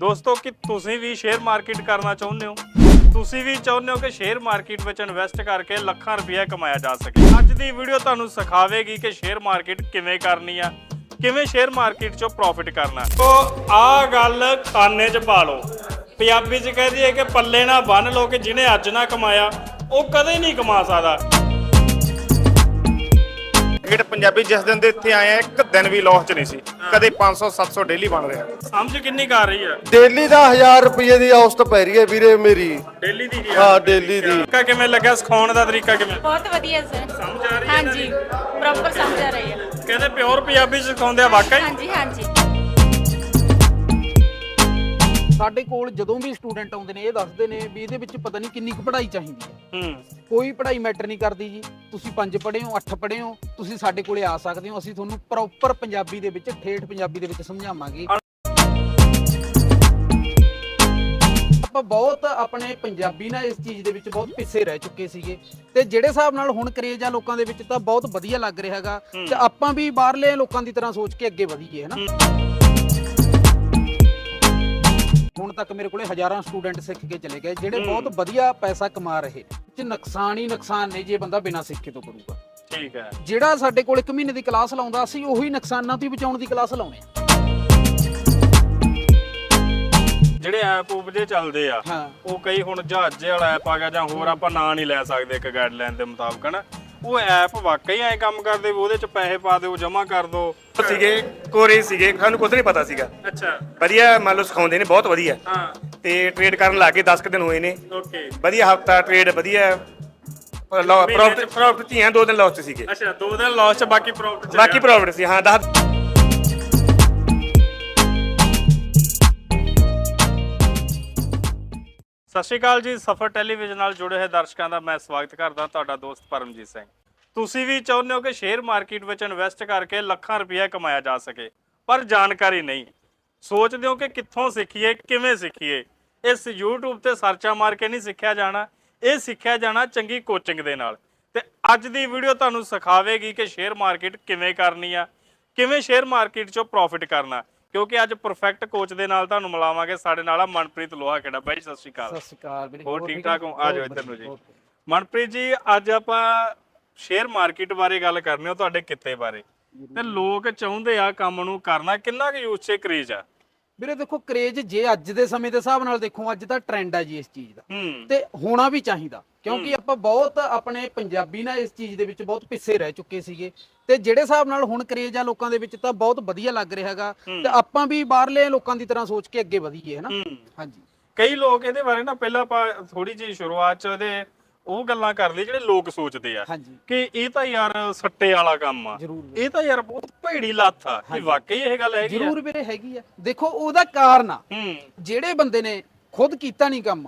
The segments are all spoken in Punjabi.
ਦੋਸਤੋ, ਕਿ ਤੁਸੀਂ ਵੀ ਸ਼ੇਅਰ ਮਾਰਕੀਟ ਕਰਨਾ ਚਾਹੁੰਦੇ ਹੋ? ਤੁਸੀਂ ਵੀ ਚਾਹੁੰਦੇ ਹੋ ਕਿ ਸ਼ੇਅਰ ਮਾਰਕੀਟ ਵਿੱਚ ਇਨਵੈਸਟ ਕਰਕੇ ਲੱਖਾਂ ਰੁਪਏ ਕਮਾਇਆ ਜਾ ਸਕੇ? ਅੱਜ ਦੀ ਵੀਡੀਓ ਤੁਹਾਨੂੰ ਸਿਖਾਵੇਗੀ ਕਿ ਸ਼ੇਅਰ ਮਾਰਕੀਟ ਕਿਵੇਂ ਕਰਨੀ ਆ, ਕਿਵੇਂ ਸ਼ੇਅਰ ਮਾਰਕੀਟ 'ਚੋਂ ਪ੍ਰੋਫਿਟ ਕਰਨਾ। ਸੋ ਆ ਗੱਲ ਖਾਨੇ 'ਚ ਪਾ ਲਓ। ਪੰਜਾਬੀ 'ਚ ਕਹਦੀ ਹੈ ਕਿ ਪੱਲੇ ਨਾ ਬੰਨ ਲਓ ਕਿ ਜਿਹਨੇ ਅੱਜ ਨਾ ਕਮਾਇਆ, ਉਹ ਕਦੇ ਨਹੀਂ ਕਮਾ ਸਕਦਾ। ਟਿਕਟ ਪੰਜਾਬੀ ਜਿਸ ਦਿਨ ਦੇ ਇੱਥੇ ਆਏ ਆ ਇੱਕ ਦਿਨ ਵੀ ਲਾਸ ਚ ਨਹੀਂ ਸੀ। ਕਦੇ 500 700 ਡੇਲੀ ਬਣ ਰਿਹਾ। ਸਮਝ ਕਿੰਨੀ ਕਰ ਰਹੀ ਆ? ਡੇਲੀ ਦਾ 1000 ਰੁਪਏ ਦੀ ਔਸਤ ਪੈ ਰਹੀ ਹੈ ਵੀਰੇ ਮੇਰੀ। ਡੇਲੀ ਦੀ ਹਾਂ ਡੇਲੀ ਦੀ। ਤਰੀਕਾ ਕਿਵੇਂ ਲੱਗਿਆ ਸਿਖਾਉਣ ਦਾ ਤਰੀਕਾ ਕਿਵੇਂ? ਬਹੁਤ ਵਧੀਆ ਸਰ ਸਮਝ ਆ ਰਹੀ ਹੈ ਹਾਂਜੀ। ਪ੍ਰੋਪਰ ਸਮਝ ਆ ਰਹੀ ਹੈ। ਕਹਿੰਦੇ ਪਿਓਰ ਪੰਜਾਬੀ ਸਿਖਾਉਂਦੇ ਆ ਵਾਕਈ? ਹਾਂਜੀ ਹਾਂਜੀ। ਸਾਡੇ ਕੋਲ ਜਦੋਂ ਵੀ ਸਟੂਡੈਂਟ ਆਉਂਦੇ ਨੇ ਇਹ ਦੱਸਦੇ ਨੇ ਵੀ ਇਹਦੇ ਵਿੱਚ ਪਤਾ ਨਹੀਂ ਕਿੰਨੀ ਕੁ ਪੜ੍ਹਾਈ ਚਾਹੀਦੀ ਹੈ। ਹੂੰ। ਕੋਈ ਪੜ੍ਹਾਈ ਮੈਟਰ ਨਹੀਂ ਕਰਦੀ ਜੀ। ਤੁਸੀਂ ਪੰਜ ਪੜ੍ਹੇ ਹੋ ਅੱਠ ਪੜ੍ਹੇ ਹੋ ਤੁਸੀਂ ਸਾਡੇ ਕੋਲੇ ਆ ਸਕਦੇ ਹੋ। ਅਸੀਂ ਤੁਹਾਨੂੰ ਪ੍ਰੋਪਰ ਪੰਜਾਬੀ ਦੇ ਵਿੱਚ ਠੇਠ ਪੰਜਾਬੀ ਦੇ ਵਿੱਚ ਸਮਝਾਵਾਂਗੇ। ਆਪਾਂ ਬਹੁਤ ਆਪਣੇ ਪੰਜਾਬੀ ਨਾਲ ਇਸ ਚੀਜ਼ ਦੇ ਵਿੱਚ ਬਹੁਤ ਪਿੱਛੇ ਰਹਿ ਚੁੱਕੇ ਸੀਗੇ। ਤੇ ਜਿਹੜੇ ਹਿਸਾਬ ਨਾਲ ਹੁਣ ਕਰੇਜ ਆ ਲੋਕਾਂ ਦੇ ਵਿੱਚ ਤਾਂ ਬਹੁਤ ਵਧੀਆ ਲੱਗ ਰਿਹਾ ਹੈਗਾ। ਤੇ ਆਪਾਂ ਵੀ ਬਾਹਰਲੇ ਲੋਕਾਂ ਦੀ ਤਰ੍ਹਾਂ ਸੋਚ ਕੇ ਅੱਗੇ ਵਧੀਏ ਹਨਾ ਹੁਣ ਤੱਕ ਮੇਰੇ ਕੋਲੇ ਹਜ਼ਾਰਾਂ ਸਟੂਡੈਂਟ ਸਿੱਖ ਕੇ ਚਲੇ ਗਏ ਜਿਹੜੇ ਬਹੁਤ ਵਧੀਆ ਪੈਸਾ ਕਮਾ ਰਹੇ। ਤੇ ਨੁਕਸਾਨ ਹੀ ਨੁਕਸਾਨ ਨੇ ਜੇ ਬੰਦਾ ਬਿਨਾਂ ਸਿੱਖੇ ਤੋਂ ਕਰੂਗਾ। ਠੀਕ ਹੈ। ਜਿਹੜਾ ਸਾਡੇ ਕੋਲ 1 ਮਹੀਨੇ ਦੀ ਕਲਾਸ ਲਾਉਂਦਾ ਅਸੀਂ ਉਹੀ ਨੁਕਸਾਨਾਂ ਤੋਂ ਬਚਾਉਣ ਦੀ ਕਲਾਸ ਲਾਉਣੇ ਆ ਜਿਹੜੇ ਐਪ ਉਪ ਜੇ ਚੱਲਦੇ ਆ ਉਹ ਕਈ ਹੁਣ ਜਹਾਜ਼ੇ ਵਾਲਾ ਐਪ ਆ ਗਿਆ ਜਾਂ ਹੋਰ ਆਪਾਂ ਨਾਂ ਨਹੀਂ ਲੈ ਸਕਦੇ ਇੱਕ ਗਾਈਡਲਾਈਨ ਦੇ ਮੁਤਾਬਕ ਨਾ ਉਹ ਐਪ ਵਾਕਈ ਐਂ ਕੰਮ ਕਰਦੇ ਵੀ ਉਹਦੇ ਚ ਪੈਸੇ ਪਾ ਦਿਓ ਜਮ੍ਹਾਂ ਕਰ ਦਿਓ। ਸੀਗੇ ਕੋਰੇ ਸੀਗੇ ਸਾਨੂੰ ਕੁਝ ਨਹੀਂ ਪਤਾ ਸੀਗਾ। ਅੱਛਾ। ਵਧੀਆ ਮੰਨ ਲਓ ਸਿਖਾਉਂਦੇ ਨੇ ਬਹੁਤ ਵਧੀਆ। ਹਾਂ। ਤੇ ਟ੍ਰੇਡ ਕਰਨ ਲੱਗੇ 10 ਕੁ ਦਿਨ ਹੋਏ ਨੇ। ਓਕੇ। ਵਧੀਆ ਹਫਤਾ ਟ੍ਰੇਡ ਵਧੀਆ। ਪ੍ਰੋਫਿਟ ਪ੍ਰੋਫਿਟ ਧੀਆਂ ਦੋ ਦਿਨ ਲਾਸ ਸੀਗੇ। ਅੱਛਾ ਦੋ ਦਿਨ ਲਾਸ ਚ ਬਾਕੀ ਪ੍ਰੋਫਿਟ ਬਾਕੀ ਪ੍ਰੋਫਿਟ ਸੀ ਹਾਂ 10 ਸਤਿ ਸ਼੍ਰੀ ਅਕਾਲ ਜੀ, ਸਫਰ ਟੈਲੀਵਿਜ਼ਨ ਨਾਲ ਜੁੜੇ ਹੋਏ ਦਰਸ਼ਕਾਂ ਦਾ ਮੈਂ ਸਵਾਗਤ ਕਰਦਾ ਤੁਹਾਡਾ ਦੋਸਤ ਪਰਮਜੀਤ ਸਿੰਘ। ਤੁਸੀਂ ਵੀ ਚਾਹੁੰਦੇ ਹੋ ਕਿ ਸ਼ੇਅਰ ਮਾਰਕੀਟ ਵਿੱਚ ਇਨਵੈਸਟ ਕਰਕੇ ਲੱਖਾਂ ਰੁਪਏ ਕਮਾਇਆ ਜਾ ਸਕੇ, ਪਰ ਜਾਣਕਾਰੀ ਨਹੀਂ। ਸੋਚਦੇ ਹੋ ਕਿ ਕਿੱਥੋਂ ਸਿੱਖੀਏ, ਕਿਵੇਂ ਸਿੱਖੀਏ? ਇਸ YouTube ਤੇ ਸਰਚਾ ਮਾਰ ਕੇ ਨਹੀਂ ਸਿੱਖਿਆ ਜਾਣਾ, ਇਹ ਸਿੱਖਿਆ ਜਾਣਾ ਚੰਗੀ ਕੋਚਿੰਗ ਦੇ ਨਾਲ। ਤੇ ਅੱਜ ਦੀ ਵੀਡੀਓ ਤੁਹਾਨੂੰ ਸਿਖਾਵੇਗੀ ਕਿ ਸ਼ੇਅਰ ਮਾਰਕੀਟ ਕਿਵੇਂ ਕਰਨੀ ਆ, ਕਿਵੇਂ ਸ਼ੇਅਰ ਮਾਰਕੀਟ 'ਚੋਂ ਪ੍ਰੋਫਿਟ ਕਰਨਾ। ਕਿਉਂਕਿ ਅੱਜ ਪਰਫੈਕਟ ਕੋਚ ਦੇ ਨਾਲ ਤੁਹਾਨੂੰ ਮਿਲਾਵਾਂਗੇ। ਸਾਡੇ ਨਾਲ ਆ ਮਨਪ੍ਰੀਤ ਲੋਹਾ ਕਿਹੜਾ ਬਾਈ ਸਤਿ ਸ਼੍ਰੀ ਅਕਾਲ। ਸਤਿ ਸ਼੍ਰੀ ਅਕਾਲ ਵੀਰੇ। ਹੋਰ ਠੀਕ? ਠਾਕ ਹੋ? ਆ ਜਾਓ ਇੱਧਰ ਨੂੰ ਜੀ। ਮਨਪ੍ਰੀਤ ਜੀ ਅੱਜ ਆਪਾਂ ਸ਼ੇਅਰ ਮਾਰਕੀਟ ਬਾਰੇ ਗੱਲ ਕਰਨੀ ਹੋ ਤੁਹਾਡੇ ਕਿੱਤੇ ਬਾਰੇ। ਤੇ ਲੋਕ ਚਾਹੁੰਦੇ ਆ ਕੰਮ ਨੂੰ ਕਰਨਾ। ਕਿੰਨਾ ਕੁ ਯੂਜ਼ 'ਚ ਕਰੇਜ ਆ? ਵੀਰੇ ਦੇਖੋ ਕਰੇਜ ਜੇ ਅੱਜ ਦੇ ਸਮੇਂ ਦੇ ਹਿਸਾਬ ਨਾਲ ਦੇਖੋ ਅੱਜ ਤਾਂ ਟ੍ਰੈਂਡ ਆ ਜੀ ਇਸ ਚੀਜ਼ ਦਾ। ਤੇ ਹੋਣਾ ਵੀ ਚਾਹੀਦਾ। ਕਿਉਂਕਿ ਆਪਾਂ ਬਹੁਤ ਆਪਣੇ ਪੰਜਾਬੀ ਨਾਲ ਇਸ ਚੀਜ਼ ਦੇ ਵਿੱਚ ਬਹੁਤ ਪਿੱਛੇ ਰਹਿ ਚੁੱਕੇ ਸੀਗੇ। ਤੇ ਜਿਹੜੇ ਹਿਸਾਬ ਨਾਲ ਹੁਣ ਕਰੇਜ ਆ ਲੋਕਾਂ ਦੇ ਵਿੱਚ ਤਾਂ ਬਹੁਤ ਵਧੀਆ ਲੱਗ ਰਿਹਾ ਹੈਗਾ ਤੇ ਆਪਾਂ ਵੀ ਬਾਹਰਲੇ ਲੋਕਾਂ ਦੀ ਤਰ੍ਹਾਂ ਸੋਚ ਕੇ ਅੱਗੇ ਵਧੀਏ ਹਨਾ ਹਾਂਜੀ। ਕਈ ਲੋਕ ਇਹਦੇ ਬਾਰੇ ਨਾ ਪਹਿਲਾਂ ਆਪਾਂ ਥੋੜੀ ਜਿਹੀ ਸ਼ੁਰੂਆਤ 'ਚ ਇਹਦੇ ਉਹ ਗੱਲਾਂ ਕਰਦੇ ਜਿਹੜੇ ਲੋਕ ਸੋਚਦੇ ਆ ਕਿ ਇਹ ਤਾਂ ਯਾਰ ਸੱਟੇ ਵਾਲਾ ਕੰਮ ਆ। ਇਹ ਤਾਂ ਯਾਰ ਬਹੁਤ ਭੇੜੀ ਲੱਤ ਆ। ਇਹ ਵਾਕਈ ਇਹ ਗੱਲ ਹੈਗੀ ਆ? ਜ਼ਰੂਰ ਵੀਰੇ ਹੈਗੀ ਆ। ਦੇਖੋ ਉਹਦਾ ਕਾਰਨ ਆ। ਜਿਹੜੇ ਬੰਦੇ ਨੇ ਖੁਦ ਕੀਤਾ ਨਹੀਂ ਕੰਮ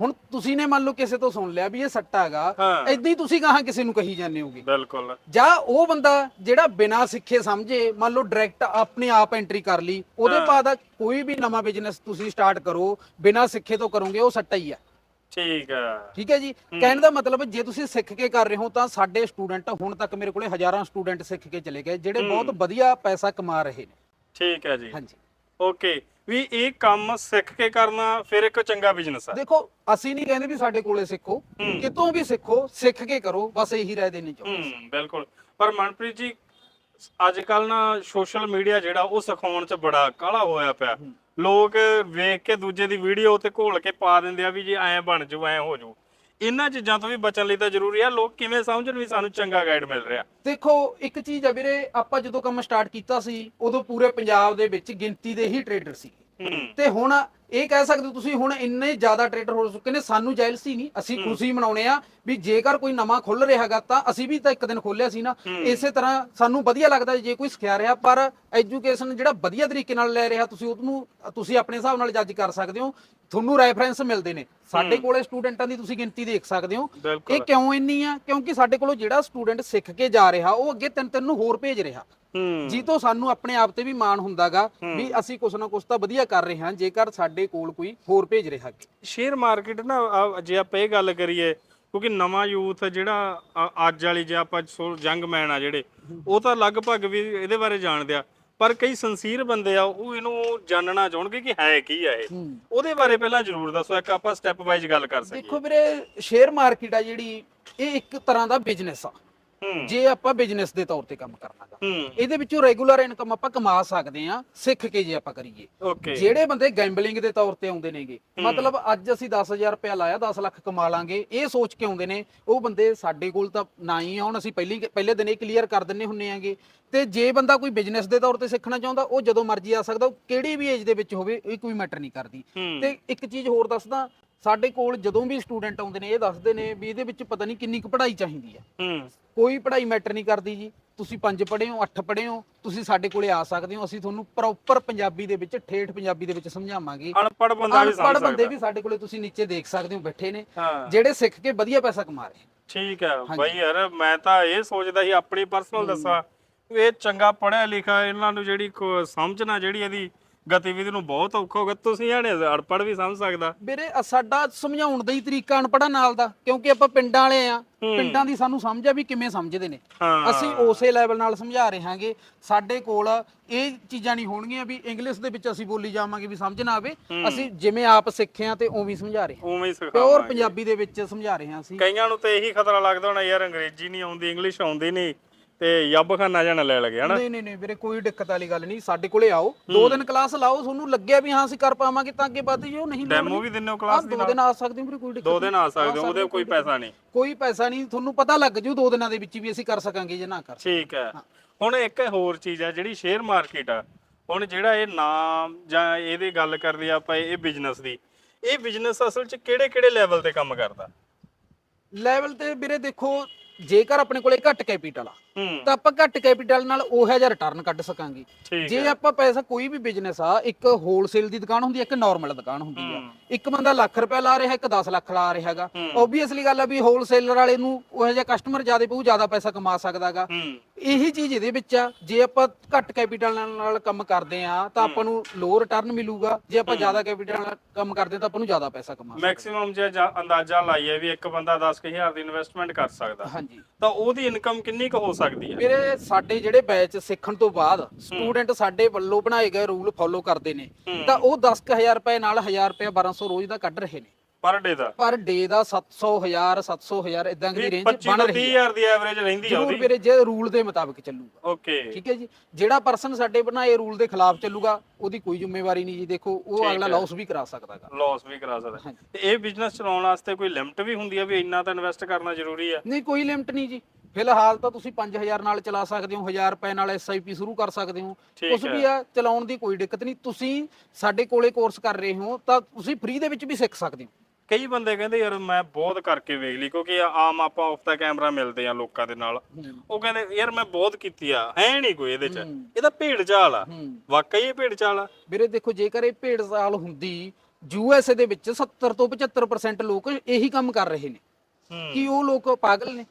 ਹੁਣ ਤੁਸੀਂ ਨੇ ਮੰਨ ਲਓ ਕਿਸੇ ਤੋਂ ਸੁਣ ਲਿਆ ਵੀ ਇਹ ਸੱਟਾ ਹੈਗਾ ਹਾਂ। ਏਦਾਂ ਹੀ ਤੁਸੀਂ ਕਹਾਂ ਕਿਸੇ ਨੂੰ ਕਹੀ ਜਾਂਦੇ ਹੋਗੇ। ਬਿਲਕੁਲ। ਜਾਂ ਉਹ ਬੰਦਾ ਜਿਹੜਾ ਬਿਨਾਂ ਸਿੱਖੇ ਸਮਝੇ ਮੰਨ ਲਓ ਡਾਇਰੈਕਟ ਆਪਣੇ ਆਪ ਐਂਟਰੀ ਕਰ ਲਈ ਉਹਦੇ ਬਾਅਦ ਕੋਈ ਵੀ ਨਵਾਂ ਬਿਜ਼ਨਸ ਤੁਸੀਂ ਸਟਾਰਟ ਕਰੋ ਬਿਨਾਂ ਸਿੱਖੇ ਤੋਂ ਕਰੋਗੇ ਉਹ ਸੱਟਾ ਹੀ ਆ। ਠੀਕ ਆ। ਠੀਕ ਹੈ ਜੀ? ਕਹਿਣ ਦਾ ਮਤਲਬ ਜੇ ਤੁਸੀਂ ਸਿੱਖ ਕੇ ਕਰ ਰਹੇ ਹੋ ਤਾਂ ਸਾਡੇ ਸਟੂਡੈਂਟ ਹੁਣ ਤੱਕ ਮੇਰੇ ਕੋਲੇ ਹਜ਼ਾਰਾਂ ਸਟੂਡੈਂਟ ਸਿੱਖ ਕੇ ਚਲੇ ਗਏ ਜਿਹੜੇ ਬਹੁਤ ਵਧੀਆ ਪੈਸਾ ਕਮਾ ਰਹੇ ਨੇ। ਠੀਕ ਹੈ ਜੀ। ਹਾਂਜੀ। ਓਕੇ ਵੀ ਇਹ ਕੰਮ ਸਿੱਖ ਕੇ ਕਰਨਾ ਫਿਰ ਇੱਕ ਚੰਗਾ ਬਿਜ਼ਨਸ ਆ। ਦੇਖੋ ਅਸੀਂ ਨਹੀਂ ਕਹਿੰਦੇ ਵੀ ਸਾਡੇ ਕੋਲੇ ਸਿੱਖੋ। ਕਿਤੋਂ ਵੀ ਸਿੱਖੋ ਸਿੱਖ ਕੇ ਕਰੋ ਬਸ ਇਹੀ ਰਾਏ ਦੇਣੀ ਚਾਹੁੰਦੇ ਹੂੰ। ਬਿਲਕੁਲ। ਪਰ ਮਨਪ੍ਰੀਤ ਜੀ ਅੱਜ ਕੱਲ ਨਾ ਸੋਸ਼ਲ ਮੀਡੀਆ ਜਿਹੜਾ ਉਹ ਸਿਖਾਉਣ 'ਚ ਬੜਾ ਕਾਲਾ ਹੋਇਆ ਪਿਆ। ਲੋਕ ਵੇਖ ਕੇ ਦੂਜੇ ਦੀ ਵੀਡੀਓ ਤੇ ਘੋਲ ਕੇ ਪਾ ਦਿੰਦੇ ਆ ਵੀ ਜੀ ਐਂ ਬਣ ਜੂ ਐਂ ਹੋ ਜੂ। ਇਹਨਾਂ ਚੀਜ਼ਾਂ ਤੋਂ ਵੀ ਬਚਣ ਲਈ ਤਾਂ ਜ਼ਰੂਰੀ ਆ। ਲੋਕ ਕਿਵੇਂ ਸਮਝਣ ਵੀ ਸਾਨੂੰ ਚੰਗਾ ਗਾਈਡ ਮਿਲ ਰਿਹਾ। ਦੇਖੋ ਇੱਕ ਚੀਜ਼ ਆ ਵੀਰੇ ਆਪਾਂ ਜਦੋਂ ਕੰਮ ਸਟਾਰਟ ਕੀਤਾ ਸੀ ਉਦੋਂ ਪੂਰੇ ਪੰਜਾਬ ਦੇ ਵਿੱਚ ਗਿਣਤੀ ਦੇ ਹੀ ਟ੍ਰੇਡਰ ਸੀ ਤੇ ਹੁਣ ਇਹ ਕਹਿ ਸਕਦੇ ਤੁਸੀਂ ਹੁਣ ਇੰਨੇ ਜ਼ਿਆਦਾ ਟ੍ਰੇਡਰ ਹੋ ਚੁੱਕੇ ਨੇ ਸਾਨੂੰ ਜੈਲਸੀ ਨਹੀਂ ਅਸੀਂ ਖੁਸ਼ੀ ਮਨਾਉਣੇ ਆ ਵੀ ਜੇਕਰ ਕੋਈ ਨਵਾਂ ਖੁੱਲ ਰਿਹਾ ਹੈਗਾ ਤਾਂ ਅਸੀਂ ਵੀ ਤਾਂ ਇੱਕ ਦਿਨ ਖੋਲਿਆ ਸੀ ਨਾ। ਇਸੇ ਤਰ੍ਹਾਂ ਸਾਨੂੰ ਵਧੀਆ ਲੱਗਦਾ ਜੇ ਕੋਈ ਸਿਖਾ ਰਿਹਾ ਪਰ ਐਜੂਕੇਸ਼ਨ ਜਿਹੜਾ ਵਧੀਆ ਤਰੀਕੇ ਨਾਲ ਲੈ ਰਿਹਾ ਤੁਸੀਂ ਉਹਨੂੰ ਤੁਸੀਂ ਆਪਣੇ ਹਿਸਾਬ ਨਾਲ ਜੱਜ ਕਰ ਸਕਦੇ ਹੋ। ਤੁਹਾਨੂੰ ਰੈਫਰੈਂਸ ਮਿਲਦੇ ਨੇ। ਸਾਡੇ ਕੋਲੇ ਸਟੂਡੈਂਟਾਂ ਦੀ ਤੁਸੀਂ ਗਿਣਤੀ ਦੇਖ ਸਕਦੇ ਹੋ। ਇਹ ਕਿਉਂ ਇੰਨੀ ਆ? ਕਿਉਂਕਿ ਸਾਡੇ ਕੋਲੋਂ ਜਿਹੜਾ ਸਟੂਡੈਂਟ ਸਿੱਖ ਕੇ ਜਾ ਰਿਹਾ ਉਹ ਅੱਗੇ ਤਿੰਨ ਤਿੰਨ ਨੂੰ ਹੋਰ ਭੇਜ ਰਿਹਾ। ਜੀ ਤੋਂ ਸਾਨੂੰ ਆਪਣੇ ਆਪ ਤੇ ਵੀ ਮਾਣ ਹੁੰਦਾਗਾ ਵੀ ਅਸੀਂ ਕੁਛ ਨਾ ਕੁਛ ਤਾਂ ਵਧੀਆ ਕਰ ਰਹੇ ਹਾਂ ਜੇਕਰ ਸਾਡੇ ਕੋਲ ਕੋਈ ਹੋਰ ਭੇਜ ਰਿਹਾ ਅੱਗੇ ਸ਼ੇਅਰ ਮਾਰਕੀਟ ਨਾ ਆ- ਜੇ ਆਪਾਂ ਇਹ ਗੱਲ ਕਰੀਏ ਕਿਉਂਕਿ ਨਵਾਂ ਯੂਥ ਜਿਹੜਾ ਅ- ਅੱਜ ਵਾਲੀ ਜੇ ਆਪਾਂ ਯੰਗ ਮੈਨ ਆ ਜਿਹੜੇ ਉਹ ਤਾਂ ਲਗਭਗ ਵੀ ਇਹਦੇ ਬਾਰੇ ਜਾਣਦੇ ਆ। ਪਰ ਕਈ ਸੰਸੀਰ ਬੰਦੇ ਆ ਉਹ ਇਹਨੂੰ ਜਾਣਨਾ ਚਾਹਣਗੇ ਕਿ ਹੈ ਕੀ ਆ ਇਹ। ਉਹਦੇ ਬਾਰੇ ਪਹਿਲਾਂ ਜ਼ਰੂਰ ਦੱਸੋ ਇੱਕ ਆਪਾਂ ਸਟੈਪ ਵਾਈਜ਼ ਗੱਲ ਕਰ ਸਕੀਏ। ਦੇਖੋ ਵੀਰੇ ਸ਼ੇਅਰ ਮਾਰਕੀਟ ਆ ਜਿਹੜੀ ਇਹ ਇੱਕ ਤਰ੍ਹਾਂ ਦਾ ਬਿਜ਼ਨਸ ਆ। ਹੂੰ ਜੇ ਆਪਾਂ ਬਿਜ਼ਨਸ ਦੇ ਤੌਰ ਤੇ ਕੰਮ ਕਰਨਾਗਾ। ਇਹਦੇ ਵਿੱਚੋਂ ਰੈਗੂਲਰ ਇਨਕਮ ਆਪਾਂ ਕਮਾ ਸਕਦੇ ਆ ਸਿੱਖ ਕੇ ਜੇ ਆਪਾਂ ਕਰੀਏ। ਜਿਹੜੇ ਬੰਦੇ ਗੈਂਬਲਿੰਗ ਦੇ ਤੌਰ ਤੇ ਆਉਂਦੇ ਨੇਗੇ ਮਤਲਬ ਅੱਜ ਅਸੀਂ 10000 ਰੁਪਇਆ ਲਾਇਆ 10 ਲੱਖ ਕਮਾ ਲਾਂਗੇ ਇਹ ਸੋਚ ਕੇ ਆਉਂਦੇ ਨੇ ਉਹ ਬੰਦੇ ਸਾਡੇ ਕੋਲ ਤਾਂ ਨਾ ਹੀ ਆਉਣ ਅਸੀਂ ਪਹਿਲੀ ਪਹਿਲੇ ਦਿਨ ਇਹ ਕਲੀਅਰ ਕਰ ਦਿੰਨੇ ਹੁੰਨੇ ਆਂਗੇ। ਤੇ ਜੇ ਬੰਦਾ ਕੋਈ ਬਿਜ਼ਨਸ ਦੇ ਤੌਰ ਤੇ ਸਿੱਖਣਾ ਚਾਹੁੰਦਾ ਉਹ ਜਦੋਂ ਮਰਜ਼ੀ ਆ ਸਕਦਾ ਉਹ ਕਿਹੜੀ ਵੀ ਏਜ ਦੇ ਵਿੱਚ ਹੋਵੇ ਇਹ ਕੋਈ ਮੈਟਰ ਨਹੀਂ ਕਰਦੀ। ਤੇ ਇੱਕ ਚੀਜ਼ ਹੋਰ ਦੱਸਦਾ ਸਾਡੇ ਕੋਲ ਜਦੋਂ ਵੀ ਸਟੂਡੈਂਟ ਆਉਂਦੇ ਨੇ ਇਹ ਦੱਸਦੇ ਨੇ ਵੀ ਇਹਦੇ ਵਿੱਚ ਪਤਾ ਨਹੀਂ ਕਿੰਨੀ ਕੁ ਪੜ੍ਹਾਈ ਚਾਹੀਦੀ ਆ ਹੂੰ। ਕੋਈ ਪੜ੍ਹਾਈ ਮੈਟਰ ਨਹੀਂ ਕਰਦੀ ਜੀ। ਤੁਸੀਂ ਪੰਜ ਪੜ੍ਹੇ ਹੋ ਅੱਠ ਪੜ੍ਹੇ ਹੋ ਤੁਸੀਂ ਸਾਡੇ ਕੋਲੇ ਆ ਸਕਦੇ ਹੋ। ਅਸੀਂ ਤੁਹਾਨੂੰ ਪ੍ਰੋਪਰ ਪੰਜਾਬੀ ਦੇ ਵਿੱਚ ਠੇਠ ਪੰਜਾਬੀ ਦੇ ਵਿੱਚ ਸਮਝਾਵਾਂਗੇ। ਅਨਪੜ੍ਹ ਬੰਦਾ ਵੀ ਸਮਝ ਅਨਪੜ੍ਹ ਬੰਦੇ ਸਕਦਾ। ਵੀ ਸਾਡੇ ਕੋਲੇ ਤੁਸੀਂ ਨੀਚੇ ਦੇਖ ਸਕਦੇ ਹੋ ਬੈਠੇ ਨੇ। ਹਾਂ। ਜਿਹੜੇ ਸਿੱਖ ਕੇ ਵਧੀਆ ਪੈਸਾ ਕਮਾ ਰਹੇ ਠੀਕ ਹੈ ਬਾਈ ਯਾਰ ਮੈਂ ਤਾਂ ਇਹ ਸੋਚਦਾ ਸੀ ਆਪਣੀ ਪਰਸਨਲ ਦੱਸਾਂ। ਵੀ ਇਹ ਚੰਗਾ ਪੜਿਆ ਲਿਖਿਆ ਇਹਨਾਂ ਨੂੰ ਜਿਹੜੀ ਕੋ- ਸਮਝਣਾ ਜਿਹੜੀ ਇਹਦੀ ਗਤੀਵਿਧੀ ਨੂੰ ਬਹੁਤ ਔਖਾ ਹੋਗਾ ਤੁਸੀਂ ਹਣੇ ਅਨਪੜ੍ਹ ਵੀ ਸਮਝ ਸਕਦਾ। ਵੀਰੇ ਅ- ਸਾਡਾ ਸਮਝਾਉਣ ਦਾ ਹੀ ਤਰੀਕਾ ਅਨਪੜ੍ਹਾਂ ਨਾਲ ਦਾ ਕਿਉਂਕਿ ਆਪਾਂ ਪਿੰਡਾਂ ਵਾਲੇ ਆ। ਪਿੰਡਾਂ ਦੀ ਸਾਨੂੰ ਸਮਝ ਆ ਵੀ ਕਿਵੇਂ ਸਮਝਦੇ ਨੇ। ਹਾਂ। ਅਸੀਂ ਉਸੇ ਲੈਵਲ ਨਾਲ ਸਮਝਾ ਰਹੇ ਹਾਂਗੇ ਸਾਡੇ ਕੋਲ ਇਹ ਚੀਜ਼ਾਂ ਨਹੀਂ ਹੋਣਗੀਆਂ ਵੀ ਇੰਗਲਿਸ਼ ਦੇ ਵਿੱਚ ਅਸੀਂ ਬੋਲੀ ਜਾਵਾਂਗੇ ਵੀ ਸਮਝ ਨਾ ਆਵੇ। ਅਸੀਂ ਜਿਵੇਂ ਆਪ ਸਿੱਖੇ ਆ ਤੇ ਉਵੇਂ ਹੀ ਸਮਝਾ ਰਹੇ ਹਾਂ। ਉਵੇਂ ਹੀ ਪਿਓਰ ਸਿਖਾਵਾਂਗੇ ਪੰਜਾਬੀ ਦੇ ਵਿੱਚ ਸਮਝਾ ਰਹੇ ਹਾਂ ਅਸੀਂ। ਕਈਆਂ ਨੂੰ ਤੇ ਇਹੀ ਖਤਰਾ ਲੱਗਦਾ ਹੋਣਾ ਯਾਰ ਅੰਗਰੇਜ਼ੀ ਨਹੀਂ ਆਉਂਦੀ ਇੰਗਲਿਸ਼ ਆਉਂਦੀ ਨਹੀਂ। ਤੇ ਯੱਬ ਖਾਨਾ ਜਾਣਾ ਲੈ ਲਗੇ ਹਨਾ? ਨਹੀਂ ਨਹੀਂ ਨਹੀਂ ਵੀਰੇ ਕੋਈ ਦਿੱਕਤ ਵਾਲੀ ਗੱਲ ਨਹੀਂ। ਸਾਡੇ ਕੋਲੇ ਆਓ। ਦੋ ਦਿਨ ਕਲਾਸ ਲਾਓ ਤੁਹਾਨੂੰ ਲੱਗਿਆ ਵੀ ਹਾਂ ਅਸੀਂ ਕਰ ਪਾਵਾਂਗੇ ਤਾਂ ਅੱਗੇ ਵੱਧ ਜਿਓ ਨਹੀਂ ਡੈਮੋ। ਵੀ ਦਿੰਦੇ ਹੋ ਕਲਾਸ ਦੀ ਦੋ ਦਿਨ ਆ ਸਕਦੇ ਹੋ ਵੀਰੇ ਕੋਈ ਦਿੱਕਤ ਦੋ ਦਿਨ ਆ। ਸਕਦੇ ਹੋ ਉਹਦੇ ਕੋਈ ਪੈਸਾ ਨਹੀਂ। ਕੋਈ ਪੈਸਾ ਨਹੀਂ ਤੁਹਾਨੂੰ ਪਤਾ ਲੱਗ ਜੂ ਦੋ ਦਿਨਾਂ ਦੇ ਵਿੱਚ ਵੀ ਅਸੀਂ ਕਰ ਸਕਾਂਗੇ ਜਾਂ ਨਾ ਕਰ ਠੀਕ ਹੈ। ਹੁਣ ਇੱਕ ਹੋਰ ਚੀਜ਼ ਆ ਜਿਹੜੀ ਸ਼ੇਅਰ ਮਾਰਕੀਟ ਆ ਹੁਣ ਜਿਹੜਾ ਇਹ ਨਾਮ ਜਾਂ ਇਹਦੀ ਗੱਲ ਕਰਦੇ ਆਪਾਂ ਇਹ ਬਿਜ਼ਨਸ ਦੀ ਇਹ ਬਿਜ਼ਨਸ ਅਸਲ 'ਚ ਕਿਹੜੇ ਕਿਹੜੇ ਲੈਵਲ ਤੇ ਕੰਮ ਕਰਦਾ? ਲੈਵਲ ਤੇ ਵੀਰੇ ਦੇਖੋ ਜੇਕਰ ਆਪਣੇ ਕੋਲੇ ਘੱਟ ਕੈਪੀਟਲ ਆ ਤਾਂ ਆਪਾਂ ਘੱਟ ਕੈਪੀਟਲ ਨਾਲ ਉਹ ਜਿਹਾ ਰਿਟਰਨ ਕੱਢ ਸਕਾਂਗੇ। ਜੇ ਆਪਾਂ ਪੈਸਾ ਕੋਈ ਵੀ ਬਿਜ਼ਨਸ ਆ ਇੱਕ ਹੋਲਸੇਲ ਦੀ ਦੁਕਾਨ ਹੁੰਦੀ ਹੈ ਇੱਕ ਨਾਰਮਲ ਦੁਕਾਨ ਹੁੰਦੀ ਆ। ਇੱਕ ਬੰਦਾ ਲੱਖ ਰੁਪਏ ਲਾ ਰਿਹਾ ਇੱਕ 10 ਲੱਖ ਲਾ ਰਿਹਾ ਹੈਗਾ। ਓਬਵੀਅਸਲੀ ਗੱਲ ਆ ਵੀ ਹੋਲਸੇਲਰ ਵਾਲੇ ਨੂੰ ਉਹ ਜਿਹਾ ਕਸਟਮਰ ਜ਼ਿਆਦਾ ਪਊ ਜ਼ਿਆਦਾ ਪੈਸਾ ਕਮਾ ਸਕਦਾਗਾ ਹੂੰ। ਇਹੀ ਚੀਜ਼ ਇਹਦੇ ਵਿੱਚ ਆ ਜੇ ਆਪਾਂ ਘੱਟ ਕੈਪੀਟਲ ਨਾਲ ਕੰਮ ਕਰਦੇ ਆ ਤਾਂ ਆਪਾਂ ਨੂੰ ਲੋ ਰਿਟਰਨ ਮਿਲੂਗਾ। ਜੇ ਆਪਾਂ ਜ਼ਿਆਦਾ ਕੈਪੀਟਲ ਨਾਲ ਕੰਮ ਕਰਦੇ ਤਾਂ ਆਪਾਂ ਨੂੰ ਜ਼ਿਆਦਾ ਪੈਸਾ ਕਮਾ ਮੈਕਸਿਮਮ ਜੇ ਜਾਂ ਅੰਦਾਜ਼ਾ ਲਾਈਏ ਵੀ ਇੱਕ ਬੰਦਾ 10000 ਦੀ ਇਨਵੈਸਟਮੈਂਟ ਕਰ ਸਕਦਾ। ਹਾਂਜੀ। ਤਾਂ ਉਹਦੀ ਇਨਕਮ ਕਿੰਨੀ ਕੁ ਹੋ ਸਕਦੀ ਹੈ। ਵੀਰੇ ਸਾਡੇ ਜਿਹੜੇ ਬੈਚ ਸਿੱਖਣ ਤੋਂ ਬਾਅਦ ਸਟੂਡੈਂਟ ਸਾਡੇ ਵੱਲੋਂ ਬਣਾਏ ਗਏ ਰੂਲ ਫੋਲੋ ਕਰਦੇ ਨੇ। ਤਾਂ ਉਹ 10000 ਰੁਪਏ ਨਾਲ 1000 ਰੁਪਏ 1200 ਰੋਜ਼ ਦਾ ਕੱਢ ਰਹੇ ਨੇ। ਪਰ ਡੇ ਦਾ। ਪਰ ਡੇ ਦਾ 700 1000 700 1000 ਇਦਾਂ ਦੀ ਰੇਂਜ 25 ਬਣ ਰਹੀ ਹੈ। 30000 ਦੀ ਐਵਰੇਜ ਰਹਿੰਦੀ ਆ ਜ਼ਰੂਰ ਉਹਦੀ। ਵੀਰੇ ਜੇ ਰੂਲ ਦੇ ਮੁਤਾਬਕ ਚੱਲੂਗਾ। ਓਕੇ। ਠੀਕ ਹੈ ਜੀ। ਜਿਹੜਾ ਪਰਸਨ ਸਾਡੇ ਬਣਾਏ ਰੂਲ ਦੇ ਖਿਲਾਫ ਚੱਲੂਗਾ ਉਹਦੀ ਕੋਈ ਜ਼ਿੰਮੇਵਾਰੀ ਨਹੀਂ ਜੀ। ਦੇਖੋ ਉਹ ਅਗਲਾ ਲਾਸ ਵੀ ਕਰਾ ਸਕਦਾਗਾ। ਲਾਸ ਵੀ ਕਰਾ ਸਕਦਾ। ਤੇ ਇਹ ਬਿਜ਼ਨਸ ਚਲਾਉਣ ਵਾਸਤੇ ਕੋਈ ਲਿਮਟ ਵੀ ਹੁੰਦੀ ਆ ਵੀ ਇੰਨਾ ਤਾਂ ਇਨਵੈਸਟ ਕਰਨਾ ਜ਼ਰੂਰੀ ਆ? ਨਹੀਂ ਕੋਈ ਲਿਮਟ ਨਹੀਂ ਜੀ। ਫਿਲਹਾਲ ਤਾਂ ਤੁਸੀਂ 5000 ਨਾਲ ਚਲਾ ਸਕਦੇ ਹੋ 1000 ਰੁਪਏ ਨਾਲ ਐਸਆਈਪੀ ਸ਼ੁਰੂ ਕਰ ਸਕਦੇ ਹੋ। ਕੁਝ ਵੀ ਆ ਚਲਾਉਣ ਦੀ ਕੋਈ ਦਿੱਕਤ ਨਹੀਂ। ਤੁਸੀਂ ਸਾਡੇ ਕੋਲੇ ਕੋਰਸ ਕਰ ਰਹੇ ਹੋ ਤਾਂ ਤੁਸੀਂ ਫ੍ਰੀ ਦੇ ਵਿੱਚ ਵੀ ਸਿੱਖ ਸਕਦੇ ਹੋ। ਕਈ ਬੰਦੇ ਕਹਿੰਦੇ ਯਾਰ ਮੈਂ ਬਹੁਤ ਕਰਕੇ ਵੇਖ ਲਈ ਕਿਉਂਕਿ ਆਮ ਆਪਾਂ ਆਫ ਦਾ ਕੈਮਰਾ ਮਿਲਦੇ ਆ ਲੋਕਾਂ ਦੇ ਨਾਲ। ਉਹ ਕਹਿੰਦੇ ਯਾਰ ਮੈਂ ਬਹੁਤ ਕੀਤੀ ਆ ਹੈ ਨਹੀਂ ਕੋਈ ਇਹਦੇ ਚ। ਇਹ ਤਾਂ ਭੇਡ ਚਾਲ ਆ ਵਾਕਈ ਇਹ ਭੇਡ ਚਾਲ ਆ? ਵੀਰੇ ਦੇਖੋ ਜੇਕਰ ਇਹ ਭੇਡ ਸਾਲ ਹੁੰਦੀ ਯੂਐਸਏ ਦੇ ਵਿੱਚ 70 ਤੋਂ 75% ਲੋਕ ਇਹੀ ਕੰਮ ਕਰ ਰਹੇ ਨੇ। ਕੀ ਉਹ ਲੋਕ ਪਾਗਲ ਨੇ?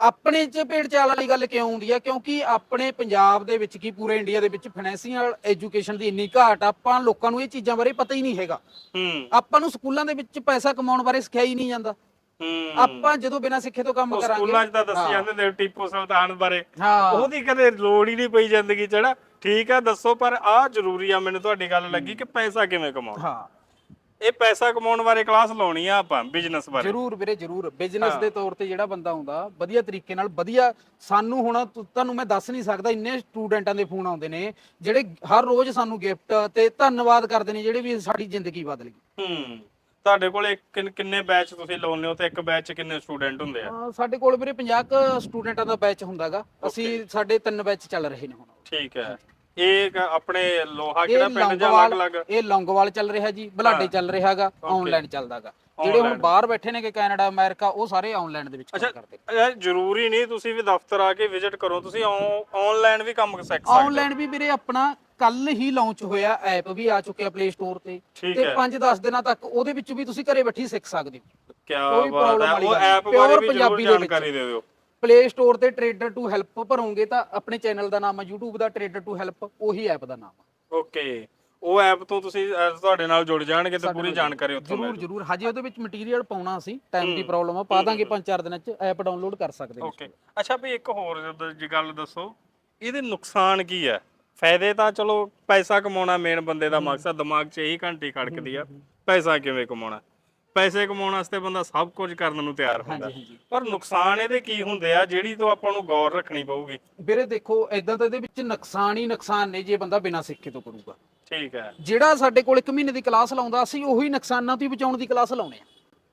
ਆਪਣੇ ਚ ਭੇਡ ਚਾਲ ਵਾਲੀ ਗੱਲ ਕਿਉਂ ਆਉਂਦੀ ਆ? ਕਿਉਂਕਿ ਆਪਣੇ ਪੰਜਾਬ ਦੇ ਵਿੱਚ ਕੀ ਪੂਰੇ ਇੰਡੀਆ ਦੇ ਵਿੱਚ ਫਾਈਨੈਂਸ਼ੀਅਲ ਐਜੂਕੇਸ਼ਨ ਦੀ ਇੰਨੀ ਘਾਟ ਆ, ਆਪਾਂ ਲੋਕਾਂ ਨੂੰ ਇਹ ਚੀਜ਼ਾਂ ਬਾਰੇ ਪਤਾ ਹੀ ਨਹੀਂ ਹੈਗਾ। ਹੂੰ। ਆਪਾਂ ਨੂੰ ਸਕੂਲਾਂ ਦੇ ਵਿੱਚ ਪੈਸਾ ਕਮਾਉਣ ਬਾਰੇ ਸਿਖਾਇਆ ਹੀ ਨਹੀਂ ਜਾਂਦਾ। ਹੂੰ। ਆਪਾਂ ਜਦੋਂ ਬਿਨਾਂ ਸਿੱਖੇ ਤੋਂ ਕੰਮ ਉਹ ਕਰਾਂਗੇ। ਸਕੂਲਾਂ 'ਚ ਤਾਂ ਦੱਸੀ ਜਾਂਦੇ ਨੇ ਟੀਪੂ ਸੁਲਤਾਨ ਬਾਰੇ। ਹਾਂ। ਉਹਦੀ ਕਦੇ ਲੋੜ ਹੀ ਨਹੀਂ ਪਈ ਜ਼ਿੰਦਗੀ 'ਚ ਹਨਾ? ਠੀਕ ਆ ਦੱਸੋ ਪਰ ਆ ਜ਼ਰੂਰੀ ਆ ਮੈਨੂੰ ਤੁਹਾਡੀ ਗੱਲ ਲੱਗੀ ਕਿ ਪੈਸਾ ਕਿਵੇਂ ਕਮਾਉਣਾ? ਹਾਂ। ਇਹ ਪੈਸਾ ਕਮਾਉਣ ਬਾਰੇ ਕਲਾਸ ਲਾਉਣੀ ਆ ਆਪਾਂ ਬਿਜ਼ਨਸ ਬਾਰੇ। ਜਰੂਰ ਵੀਰੇ ਜਰੂਰ। ਬਿਜ਼ਨਸ ਦੇ ਤੌਰ ਤੇ ਜਿਹੜਾ ਬੰਦਾ ਆਉਂਦਾ ਵਧੀਆ ਤਰੀਕੇ ਨਾਲ ਵਧੀਆ ਸਾਨੂੰ ਹੁਣ ਤੁਹਾਨੂੰ ਮੈਂ ਦੱਸ ਨਹੀਂ ਸਕਦਾ ਇੰਨੇ ਸਟੂਡੈਂਟਾਂ ਦੇ ਫੋਨ ਆਉਂਦੇ ਨੇ ਜਿਹੜੇ ਹਰ ਰੋਜ਼ ਸਾਨੂੰ ਗਿਫਟ ਤੇ ਧੰਨਵਾਦ ਕਰਦੇ ਨੇ ਜਿਹੜੇ ਵੀ ਸਾਡੀ ਜ਼ਿੰਦਗੀ ਬਦਲ ਗਈ। ਹੂੰ ਤੁਹਾਡੇ ਕੋਲ ਕਿੰਨ- ਬੈਚ ਤੁਸੀਂ ਲਾਉਂਦੇ ਹੋ ਤੇ ਇੱਕ ਬੈਚ ਕਿੰਨੇ ਸਟੂਡੈਂਟ ਹੁੰਦੇ ਆ? ਸਾਡੇ ਕੋਲ ਵੀਰੇ 50 ਕੁ ਸਟੂਡੈਂਟਾਂ ਦਾ ਬੈਚ ਹੁੰਦਾਗਾ। ਅਸੀਂ ਸਾਡੇ ਤਿੰਨ ਬੈਚ ਚੱਲ ਰਹੇ ਨੇ ਹੁਣ। ਠੀਕ ਹੈ। ਇਹ ਆਪਣੇ ਲੋਹਾ ਕਿਹੜਾ ਪਿੰਡ ਜਾਂ ਅਲੱਗ-ਅਲੱਗ? ਇਹ ਲੌਂਗੋਵਾਲ ਚੱਲ ਰਿਹਾ ਜੀ ਬਲਾਡੇ ਚੱਲ ਰਿਹਾਗਾ ਆਨਲਾਈਨ ਚੱਲਦਾਗਾ। ਜਿਹੜੇ ਹੁਣ ਬਾਹਰ ਬੈਠੇ ਨੇ ਕਿ ਕੈਨੇਡਾ ਅਮਰੀਕਾ ਉਹ ਸਾਰੇ ਆਨਲਾਈਨ ਦੇ ਵਿੱਚ ਕੰਮ ਕਰਦੇ। ਯਾਰ ਜ਼ਰੂਰੀ ਨਹੀਂ ਤੁਸੀਂ ਵੀ ਦਫ਼ਤਰ ਆ ਕੇ ਵਿਜ਼ਿਟ ਕਰੋ ਤੁਸੀਂ ਆਨਲਾਈਨ ਵੀ ਕੰਮ ਸਿੱਖ ਸਕਦੇ ਆਨਲਾਈਨ ਵੀ ਵੀਰੇ ਆਪਣਾ ਕੱਲ ਹੀ ਲਾਂਚ ਹੋਇਆ ਐਪ ਵੀ ਆ ਚੁੱਕਿਆ ਪਲੇ ਸਟੋਰ ਤੇ। ਠੀਕ ਤੇ ਹੈ। 5-10 ਦਿਨਾਂ ਤੱਕ ਉਹਦੇ ਵਿੱਚ ਵੀ ਤੁਸੀਂ ਘਰੇ ਬੈਠੀ ਸਿੱਖ ਸਕਦੇ ਹੋ। ਕੀ ਕੋਈ ਬਾਤ problem ਹੈ ਵਾਲੀ ਉਹ ਗੱਲ ਨਹੀਂ। ਐਪ ਬਾਰੇ Pure ਵੀ ਜ਼ਰੂਰ ਪੰਜਾਬੀ ਦੇ ਵਿੱਚ। ਜਾਣਕਾਰੀ ਦੇ ਦਿਓ। ਪਲੇ ਸਟੋਰ ਤੇ ਟ੍ਰੇਡਰ ਟੂ ਹੈਲਪ ਭਰੋਗੇ ਤਾਂ ਆਪਣੇ ਚੈਨਲ ਦਾ ਨਾਮ ਹੈ YouTube ਦਾ ਟ੍ਰੇਡਰ ਟੂ ਹੈਲਪ ਉਹੀ ਐਪ ਦਾ ਨਾਮ ਹੈ ਓਕੇ ਉਹ ਐਪ ਤੋਂ ਤੁਸੀਂ ਅਹ, ਤੁਹਾਡੇ ਨਾਲ ਜੁੜ ਜਾਣਗੇ ਤੇ ਪੂਰੀ ਜਾਣਕਾਰੀ ਉੱਥੋਂ ਜਰੂਰ ਮਿਲ ਜਰੂਰ। ਹਜੇ ਉਹਦੇ ਵਿੱਚ ਮਟੀਰੀਅਲ ਪਾਉਣਾ ਸੀ ਟਾਈਮ ਦੀ ਪ੍ਰੋਬਲਮ ਆ ਪਾ ਦਾਂਗੇ 5-4 ਦਿਨਾਂ ਚ ਐਪ ਡਾਊਨਲੋਡ ਕਰ ਸਕਦੇ ਨੇ ਓਕੇ ਅੱਛਾ ਵੀ ਇੱਕ ਹੋਰ ਜੀ ਗੱਲ ਦੱਸੋ ਇਹਦੇ ਨੁਕਸਾਨ ਕੀ ਹੈ ਫਾਇਦੇ ਤਾਂ ਚਲੋ ਪੈਸਾ ਕਮਾਉਣਾ ਮੇਨ ਬੰਦੇ ਦਾ ਮਕਸਦ ਦਿਮਾਗ 'ਚ ਇਹੀ ਘੰਟੀ ਖੜਕਦੀ ਆ। ਪੈਸਾ ਕਿਵੇਂ ਕਮਾਉਣਾ? ਪੈਸੇ ਕਮਾਉਣ ਵਾਸਤੇ ਬੰਦਾ ਸਭ ਕੁਝ ਕਰਨ ਨੂੰ ਤਿਆਰ ਹੁੰਦਾ। ਪਰ ਨੁਕਸਾਨ ਇਹਦੇ ਕੀ ਹੁੰਦੇ ਆ ਜਿਹੜੀ ਤੋਂ ਆਪਾਂ ਨੂੰ ਗੌਰ ਰੱਖਣੀ ਪਊਗੀ। ਵੀਰੇ ਦੇਖੋ ਐਦਾਂ ਤਾਂ ਇਹਦੇ ਵਿੱਚ ਨੁਕਸਾਨ ਹੀ ਨੁਕਸਾਨ ਨੇ ਜੇ ਬੰਦਾ ਬਿਨਾਂ ਸਿੱਖੇ ਤੋਂ ਕਰੂਗਾ। ਠੀਕ ਹੈ। ਜਿਹੜਾ ਸਾਡੇ ਕੋਲ 1 ਮਹੀਨੇ ਦੀ ਕਲਾਸ ਲਾਉਂਦਾ ਅਸੀਂ ਉਹੀ ਨੁਕਸਾਨਾਂ ਤੋਂ ਬਚਾਉਣ ਦੀ ਕਲਾਸ ਲਾਉਣੇ ਆ।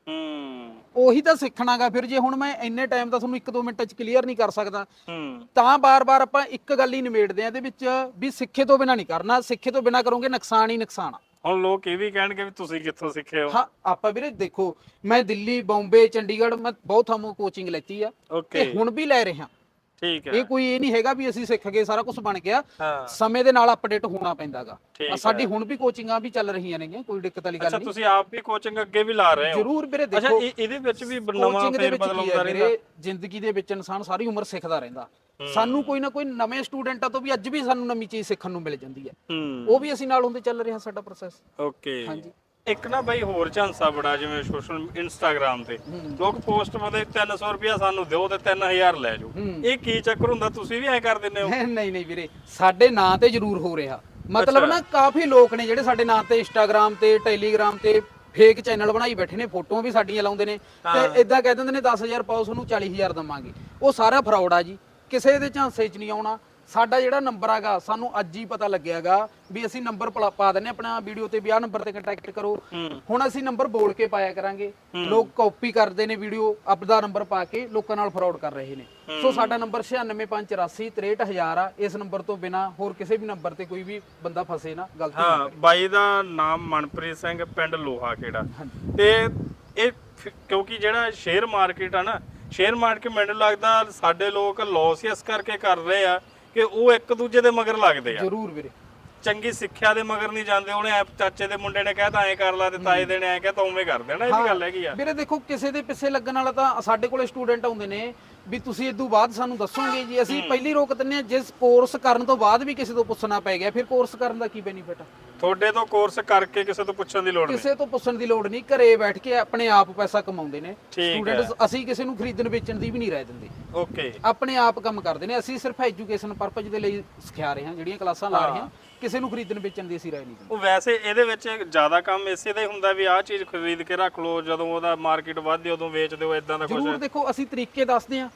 ਹੂੰ। ਉਹੀ ਤਾਂ ਸਿੱਖਣਾਗਾ। ਫਿਰ ਜੇ ਹੁਣ ਮੈਂ ਇੰਨੇ ਟਾਈਮ ਦਾ ਤੁਹਾਨੂੰ 1-2 ਮਿੰਟਾਂ 'ਚ ਕਲੀਅਰ ਨਹੀਂ ਕਰ ਸਕਦਾ ਹੂੰ। ਤਾਂ ਬਾਰ-ਬਾਰ ਆਪਾਂ ਇੱਕ ਗੱਲ ਹੀ ਨਿਮੇੜਦੇ ਆ ਇਹਦੇ ਵਿੱਚ ਵੀ ਸਿੱਖੇ ਤੋਂ ਬਿਨਾਂ ਨਹੀਂ ਕਰਨਾ। ਸਿੱਖੇ ਤੋਂ ਬਿਨਾਂ ਕਰੋਗੇ ਨੁਕਸਾਨ ਹੀ ਨੁਕਸਾਨ ਆ। ਹੁਣ ਲੋਕ ਇਹ ਵੀ ਕਹਿਣਗੇ ਵੀ ਤੁਸੀਂ ਕਿੱਥੋਂ ਸਿੱਖੇ ਹੋ? ਹਾਂ ਆਪਾਂ ਵੀਰੇ ਦੇਖੋ ਮੈਂ ਦਿੱਲੀ ਬੰਬੇ ਚੰਡੀਗੜ੍ਹ ਮੈਂ ਬਹੁਤ ਥਾਮੋਂ ਕੋਚਿੰਗ ਲੈਤੀ ਆ। ਓਕੇ ਤੇ ਹੁਣ ਵੀ ਲੈ ਰਿਹਾ। ਠੀਕ ਹੈ। ਇਹ ਕੋਈ ਇਹ ਨਹੀਂ ਹੈਗਾ ਵੀ ਅਸੀਂ ਸਿੱਖ ਗਏ ਸਾਰਾ ਕੁਝ ਬਣ ਗਿਆ। ਹਾਂ। ਸਮੇਂ ਦੇ ਨਾਲ ਅਪਡੇਟ ਹੋਣਾ ਪੈਂਦਾਗਾ। ਠੀਕ ਸਾਡੀ ਹੁਣ ਵੀ ਕੋਚਿੰਗਾਂ ਵੀ ਚੱਲ ਰਹੀਆਂ ਨੇਗੀਆਂ ਕੋਈ ਦਿੱਕਤ ਵਾਲੀ ਗੱਲ ਅੱਛਾ ਨਹੀਂ। ਤੁਸੀਂ ਆਪ ਵੀ ਕੋਚਿੰਗ ਅੱਗੇ ਵੀ ਲਾ ਰਹੇ ਹੋ? ਜ਼ਰੂਰ ਵੀਰੇ ਅੱਛਾ ਦੇਖੋ। ਇਹ- ਇਹਦੇ ਵਿੱਚ ਵੀ ਨਵਾਂ ਕੋਚਿੰਗ ਦੇ ਫੇਰ ਵਿੱਚ ਬਦਲ ਕੀ ਰਹਿੰਦਾ ਵੀਰੇ ਜ਼ਿੰਦਗੀ ਦੇ ਵਿੱਚ ਇਨਸਾਨ ਸਾਰੀ ਉਮਰ ਸਿੱਖਦਾ ਰਹਿੰਦਾ। ਸਾਨੂੰ ਕੋਈ ਨਾ ਕੋਈ ਨਵੇਂ ਸਟੂਡੈਂਟਾਂ ਤੋਂ ਵੀ ਅੱਜ ਵੀ ਸਾਨੂੰ ਨਵੀਂ ਚੀਜ਼ ਸਿੱਖਣ ਨੂੰ ਮਿਲ ਜਾਂਦੀ ਹੈ। ਉਹ ਵੀ ਅਸੀਂ ਨਾਲ ਹੁੰਦੇ ਚੱਲ ਰਿਹਾ ਸਾਡਾ ਪ੍ਰੋਸੈਸ ਓਕੇ ਹਾਂਜੀ। ਇੱਕ ਨਾ ਬਾਈ ਹੋਰ ਝਾਂਸਾ ਬੜਾ ਜਿਵੇਂ ਸੋਸ਼ਲ ਇੰਸਟਾਗ੍ਰam ਤੇ। ਲੋਕ ਪੋਸਟ ਪਾਉਂਦੇ 300 ਰੁਪਿਆ ਸਾਨੂੰ ਦਿਓ ਤੇ 3000 ਲੈ ਜਾਓ। ਇਹ ਕੀ ਚੱਕਰ ਹੁੰਦਾ? ਤੁਸੀਂ ਵੀ ਐਂ ਕਰ ਦਿੰਦੇ ਹੋ? ਨਹੀਂ ਨਹੀਂ ਵੀਰੇ ਸਾਡੇ ਨਾਂ ਤੇ ਜ਼ਰੂਰ ਹੋ ਰਿਹਾ। ਮਤਲਬ ਨਾ ਕਾਫੀ ਲੋਕ ਨੇ ਜਿਹੜੇ ਸਾਡੇ ਨਾਂ ਤੇ ਇੰਸਟਾਗ੍ਰam ਤੇ ਟੈਲੀਗ੍ਰam ਤੇ ਫੇਕ ਚੈਨਲ ਬਣਾਈ ਬੈਠੇ ਨੇ ਫੋਟੋਆਂ ਵੀ ਸਾਡੀਆਂ ਲਾਉਂਦੇ ਨੇ। ਤੇ ਇਦਾਂ ਕਹਿ ਦਿੰਦੇ ਨੇ 10000 ਪਾਓ ਤੁਹਾਨੂੰ 40000 ਦਵਾਂਗੇ। ਉਹ ਸਾਰਾ ਫਰਾਡ ਆ ਜੀ। ਕਿਸੇ ਦੇ ਝਾਂਸੇ 'ਚ ਨਹੀਂ ਆਉਣਾ। ਸਾਡਾ ਜਿਹੜਾ ਨੰਬਰ ਹੈਗਾ ਸਾਨੂੰ ਅੱਜ ਹੀ ਪਤਾ ਲੱਗਿਆਗਾ ਵੀ ਅਸੀਂ ਨੰਬਰ ਪਾ ਦਿੰਨੇ ਆਪਣਾ ਵੀਡੀਓ ਤੇ ਵੀ ਆਹ ਨੰਬਰ ਤੇ ਕੰਟੈਕਟ ਕਰੋ। ਹੁਣ ਅਸੀਂ ਨੰਬਰ ਬੋਲ ਕੇ ਪਾਇਆ ਕਰਾਂਗੇ। ਲੋਕ ਕਾਪੀ ਕਰਦੇ ਨੇ ਵੀਡੀਓ ਆਪਦਾ ਨੰਬਰ ਪਾ ਕੇ ਲੋਕਾਂ ਨਾਲ ਫਰਾਡ ਕਰ ਰਹੇ ਨੇ। ਸੋ ਸਾਡਾ ਨੰਬਰ 965486363000 ਆ। ਇਸ ਨੰਬਰ ਤੋਂ ਬਿਨਾ ਹੋਰ ਕਿਸੇ ਵੀ ਨੰਬਰ ਤੇ ਕੋਈ ਵੀ ਬੰਦਾ ਫਸੇ ਨਾ ਗਲਤੀ ਹਾਂ ਬਾਈ ਦਾ ਨਾਮ ਮਨਪ੍ਰੀਤ ਸਿੰਘ ਪਿੰਡ ਲੋਹਾ ਖੇੜਾ ਤੇ ਇਹ ਕਿਉਂਕਿ ਜਿਹੜਾ ਸ਼ੇਅਰ ਮਾਰਕੀਟ ਆ ਨਾ ਸ਼ੇਅਰ ਮਾਰਕੀਟ ਮੈਨੂੰ ਲੱਗਦਾ ਸਾਡੇ ਲੋਕ ਲੋਸ ਇਸ ਕਰਕੇ ਕਰ ਰਹੇ ਆ ਕਿ ਉਹ ਇੱਕ ਦੂਜੇ ਦੇ ਮਗਰ ਲੱਗਦੇ ਆ। ਜ਼ਰੂਰ ਵੀਰੇ। ਚੰਗੀ ਸਿੱਖਿਆ ਦੇ ਮਗਰ ਨਹੀਂ ਜਾਂਦੇ ਉਹਨੇ ਐ ਚਾਚੇ ਦੇ ਮੁੰਡੇ ਨੇ ਕਹਿਤਾ ਐਂ ਕਰ ਲਾ ਤੇ ਤਾਏ ਦੇ ਨੇ ਐਂ ਕਹਿਤਾ ਉਵੇਂ ਕਰ ਦੇਣਾ ਇਹ ਵੀ ਗੱਲ ਹੈਗੀ ਆ। ਵੀਰੇ ਦੇਖੋ ਕਿਸੇ ਦੇ ਪਿੱਛੇ ਲੱਗਣ ਵਾਲਾ ਤਾਂ ਸਾਡੇ ਕੋਲੇ ਸਟੂਡੈਂਟ ਆਉਂਦੇ ਨੇ ਵੀ ਤੁਸੀਂ ਇਦੋਂ ਬਾਅਦ ਸਾਨੂੰ ਦੱਸੋਗੇ ਜੀ ਅਸੀਂ ਪਹਿਲੀ ਰੋਕ ਦਿੰਨੇ ਆ ਜਿਸ ਕੋਰਸ ਕਰਨ ਤੋਂ ਬਾਅਦ ਵੀ ਕਿਸੇ ਤੋਂ ਪੁੱਛਣਾ ਪੈ ਗਿਆ ਫਿਰ ਕੋਰਸ ਕਰਨ ਦਾ ਕੀ ਬੈਨੀਫਿਟ ਆ? ਤੁਹਾਡੇ ਤੋਂ ਕੋਰਸ ਕਰਕੇ ਕਿਸੇ ਤੋਂ ਪੁੱਛਣ ਦੀ ਲੋੜ ਨਹੀਂ? ਕਿਸੇ ਤੋਂ ਪੁੱਛਣ ਦੀ ਲੋੜ ਨਹੀਂ ਘਰੇ ਬੈਠ ਕੇ ਆਪਣੇ ਆਪ ਪੈਸਾ ਕਮਾਉਂਦੇ ਨੇ। ਸਟੂਡੈਂਟਸ ਅਸੀਂ ਕਿਸੇ ਨੂੰ ਖਰੀਦਣ ਵੇਚਣ ਦੀ ਵੀ ਨਹੀਂ ਰਾਏ ਦਿੰਦੇ। ਓਕੇ ਆਪਣੇ ਆਪ ਕੰਮ ਕਰਦੇ ਨੇ ਅਸੀਂ ਸਿਰਫ ਐਜੂਕੇਸ਼ਨ ਪਰਪਸ ਦੇ ਲਈ ਸਿਖਾ ਰਹੇ ਹਾਂ ਜਿਹੜੀਆਂ ਕਲਾਸਾਂ ਲਾ ਰਹੇ ਹਾਂ। ਕਿਸੇ ਨੂੰ ਖਰੀਦਣ ਵੇਚਣ ਦੀ ਅਸੀਂ ਰਾਏ ਨਹੀਂ ਦਿੰਦੇ। ਉਹ ਵੈਸੇ ਇਹਦੇ ਵਿੱਚ ਜ਼ਿਆਦਾ ਕੰਮ ਇਸੇ ਦਾ ਹੀ ਹੁੰਦਾ ਵੀ ਆਹ ਚੀਜ਼ ਖਰੀਦ ਕੇ ਰੱਖ ਲਓ ਜਦੋਂ ਉਹਦਾ ਮਾਰਕੀਟ ਵੱਧਦੀ ਉਦੋਂ ਵੇਚ ਦਿਓ ਇਦਾਂ ਦਾ ਕੁਝ ਜ਼ਰੂਰ ਦੇਖੋ ਅਸੀਂ ਤਰੀਕੇ ਦੱਸਦੇ ਹਾਂ।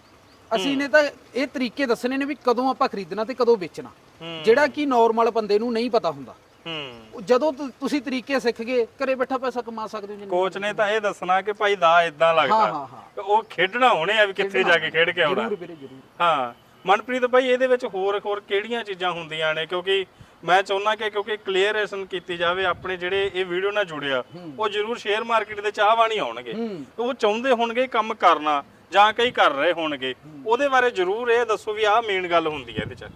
ਅਸੀਂ ਨੇ ਤਾਂ ਇਹ ਤਰੀਕੇ ਦੱਸਣੇ ਨੇ ਵੀ ਕਦੋਂ ਆਪਾਂ ਖਰੀਦਣਾ ਤੇ ਕਦੋਂ ਵੇਚਣਾ। ਜਿਹੜਾ ਕਿ ਨਾਰਮਲ ਬੰਦੇ ਨੂੰ ਨਹੀਂ ਪਤਾ ਹੁੰਦਾ। ਹੂੰ ਉਹ ਜਦੋਂ ਤੁਸੀਂ ਤਰੀਕੇ ਸਿੱਖ ਗਏ ਘਰੇ ਬੈਠਾ ਪੈਸਾ ਕਮਾ ਸਕਦੇ ਹੋ ਜਿੰਨਾ ਕੋਚ ਨੇ ਤਾਂ ਇਹ ਦੱਸਣਾ ਕਿ ਭਾਈ ਦਾ ਇਦਾਂ ਲੱਗਦਾ। ਹਾਂ ਹਾਂ ਤੇ ਉਹ ਖੇਡਣਾ ਹੋਣੇ ਆ ਵੀ ਕਿੱਥੇ ਜਾ ਕੇ ਖੇਡ ਕੇ ਆਉਣਾ। ਜ਼ਰੂਰ ਵੀਰੇ ਜ਼ਰੂਰ। ਹਾਂ। ਮਨਪ੍ਰੀਤ ਭਾਈ ਇਹਦੇ ਵਿੱਚ ਹੋਰ ਹੋਰ ਕਿਹੜੀਆਂ ਚੀਜ਼ਾਂ ਹੁੰਦੀਆਂ ਨੇ? ਕਿਉਂਕਿ ਮੈਂ ਚਾਹੁੰਦਾ ਕਿ ਕਿਉਂਕਿ ਕਲੀਅਰੇਸ਼ਨ ਕੀਤੀ ਜਾਵੇ ਆਪਣੇ ਜਿਹੜੇ ਇਹ ਵੀਡੀਓ ਨਾਲ ਜੁੜਿਆ ਉਹ ਜ਼ਰੂਰ ਸ਼ੇਅਰ ਮਾਰਕੀਟ ਦੇ ਚਾਹਵਾਨ ਆਉਣਗੇ। ਉਹ ਚਾਹੁੰਦੇ ਹੋਣਗੇ ਕੰਮ ਕਰਨਾ ਜਾਂ ਕਈ ਕਰ ਰਹੇ ਹੋਣਗੇ। ਉਹਦੇ ਬਾਰੇ ਜ਼ਰੂਰ ਇਹ ਦੱਸੋ ਵੀ ਆਹ ਮੇਨ ਗੱਲ ਹੁੰਦੀ ਹੈ ਇਹਦੇ ਚ।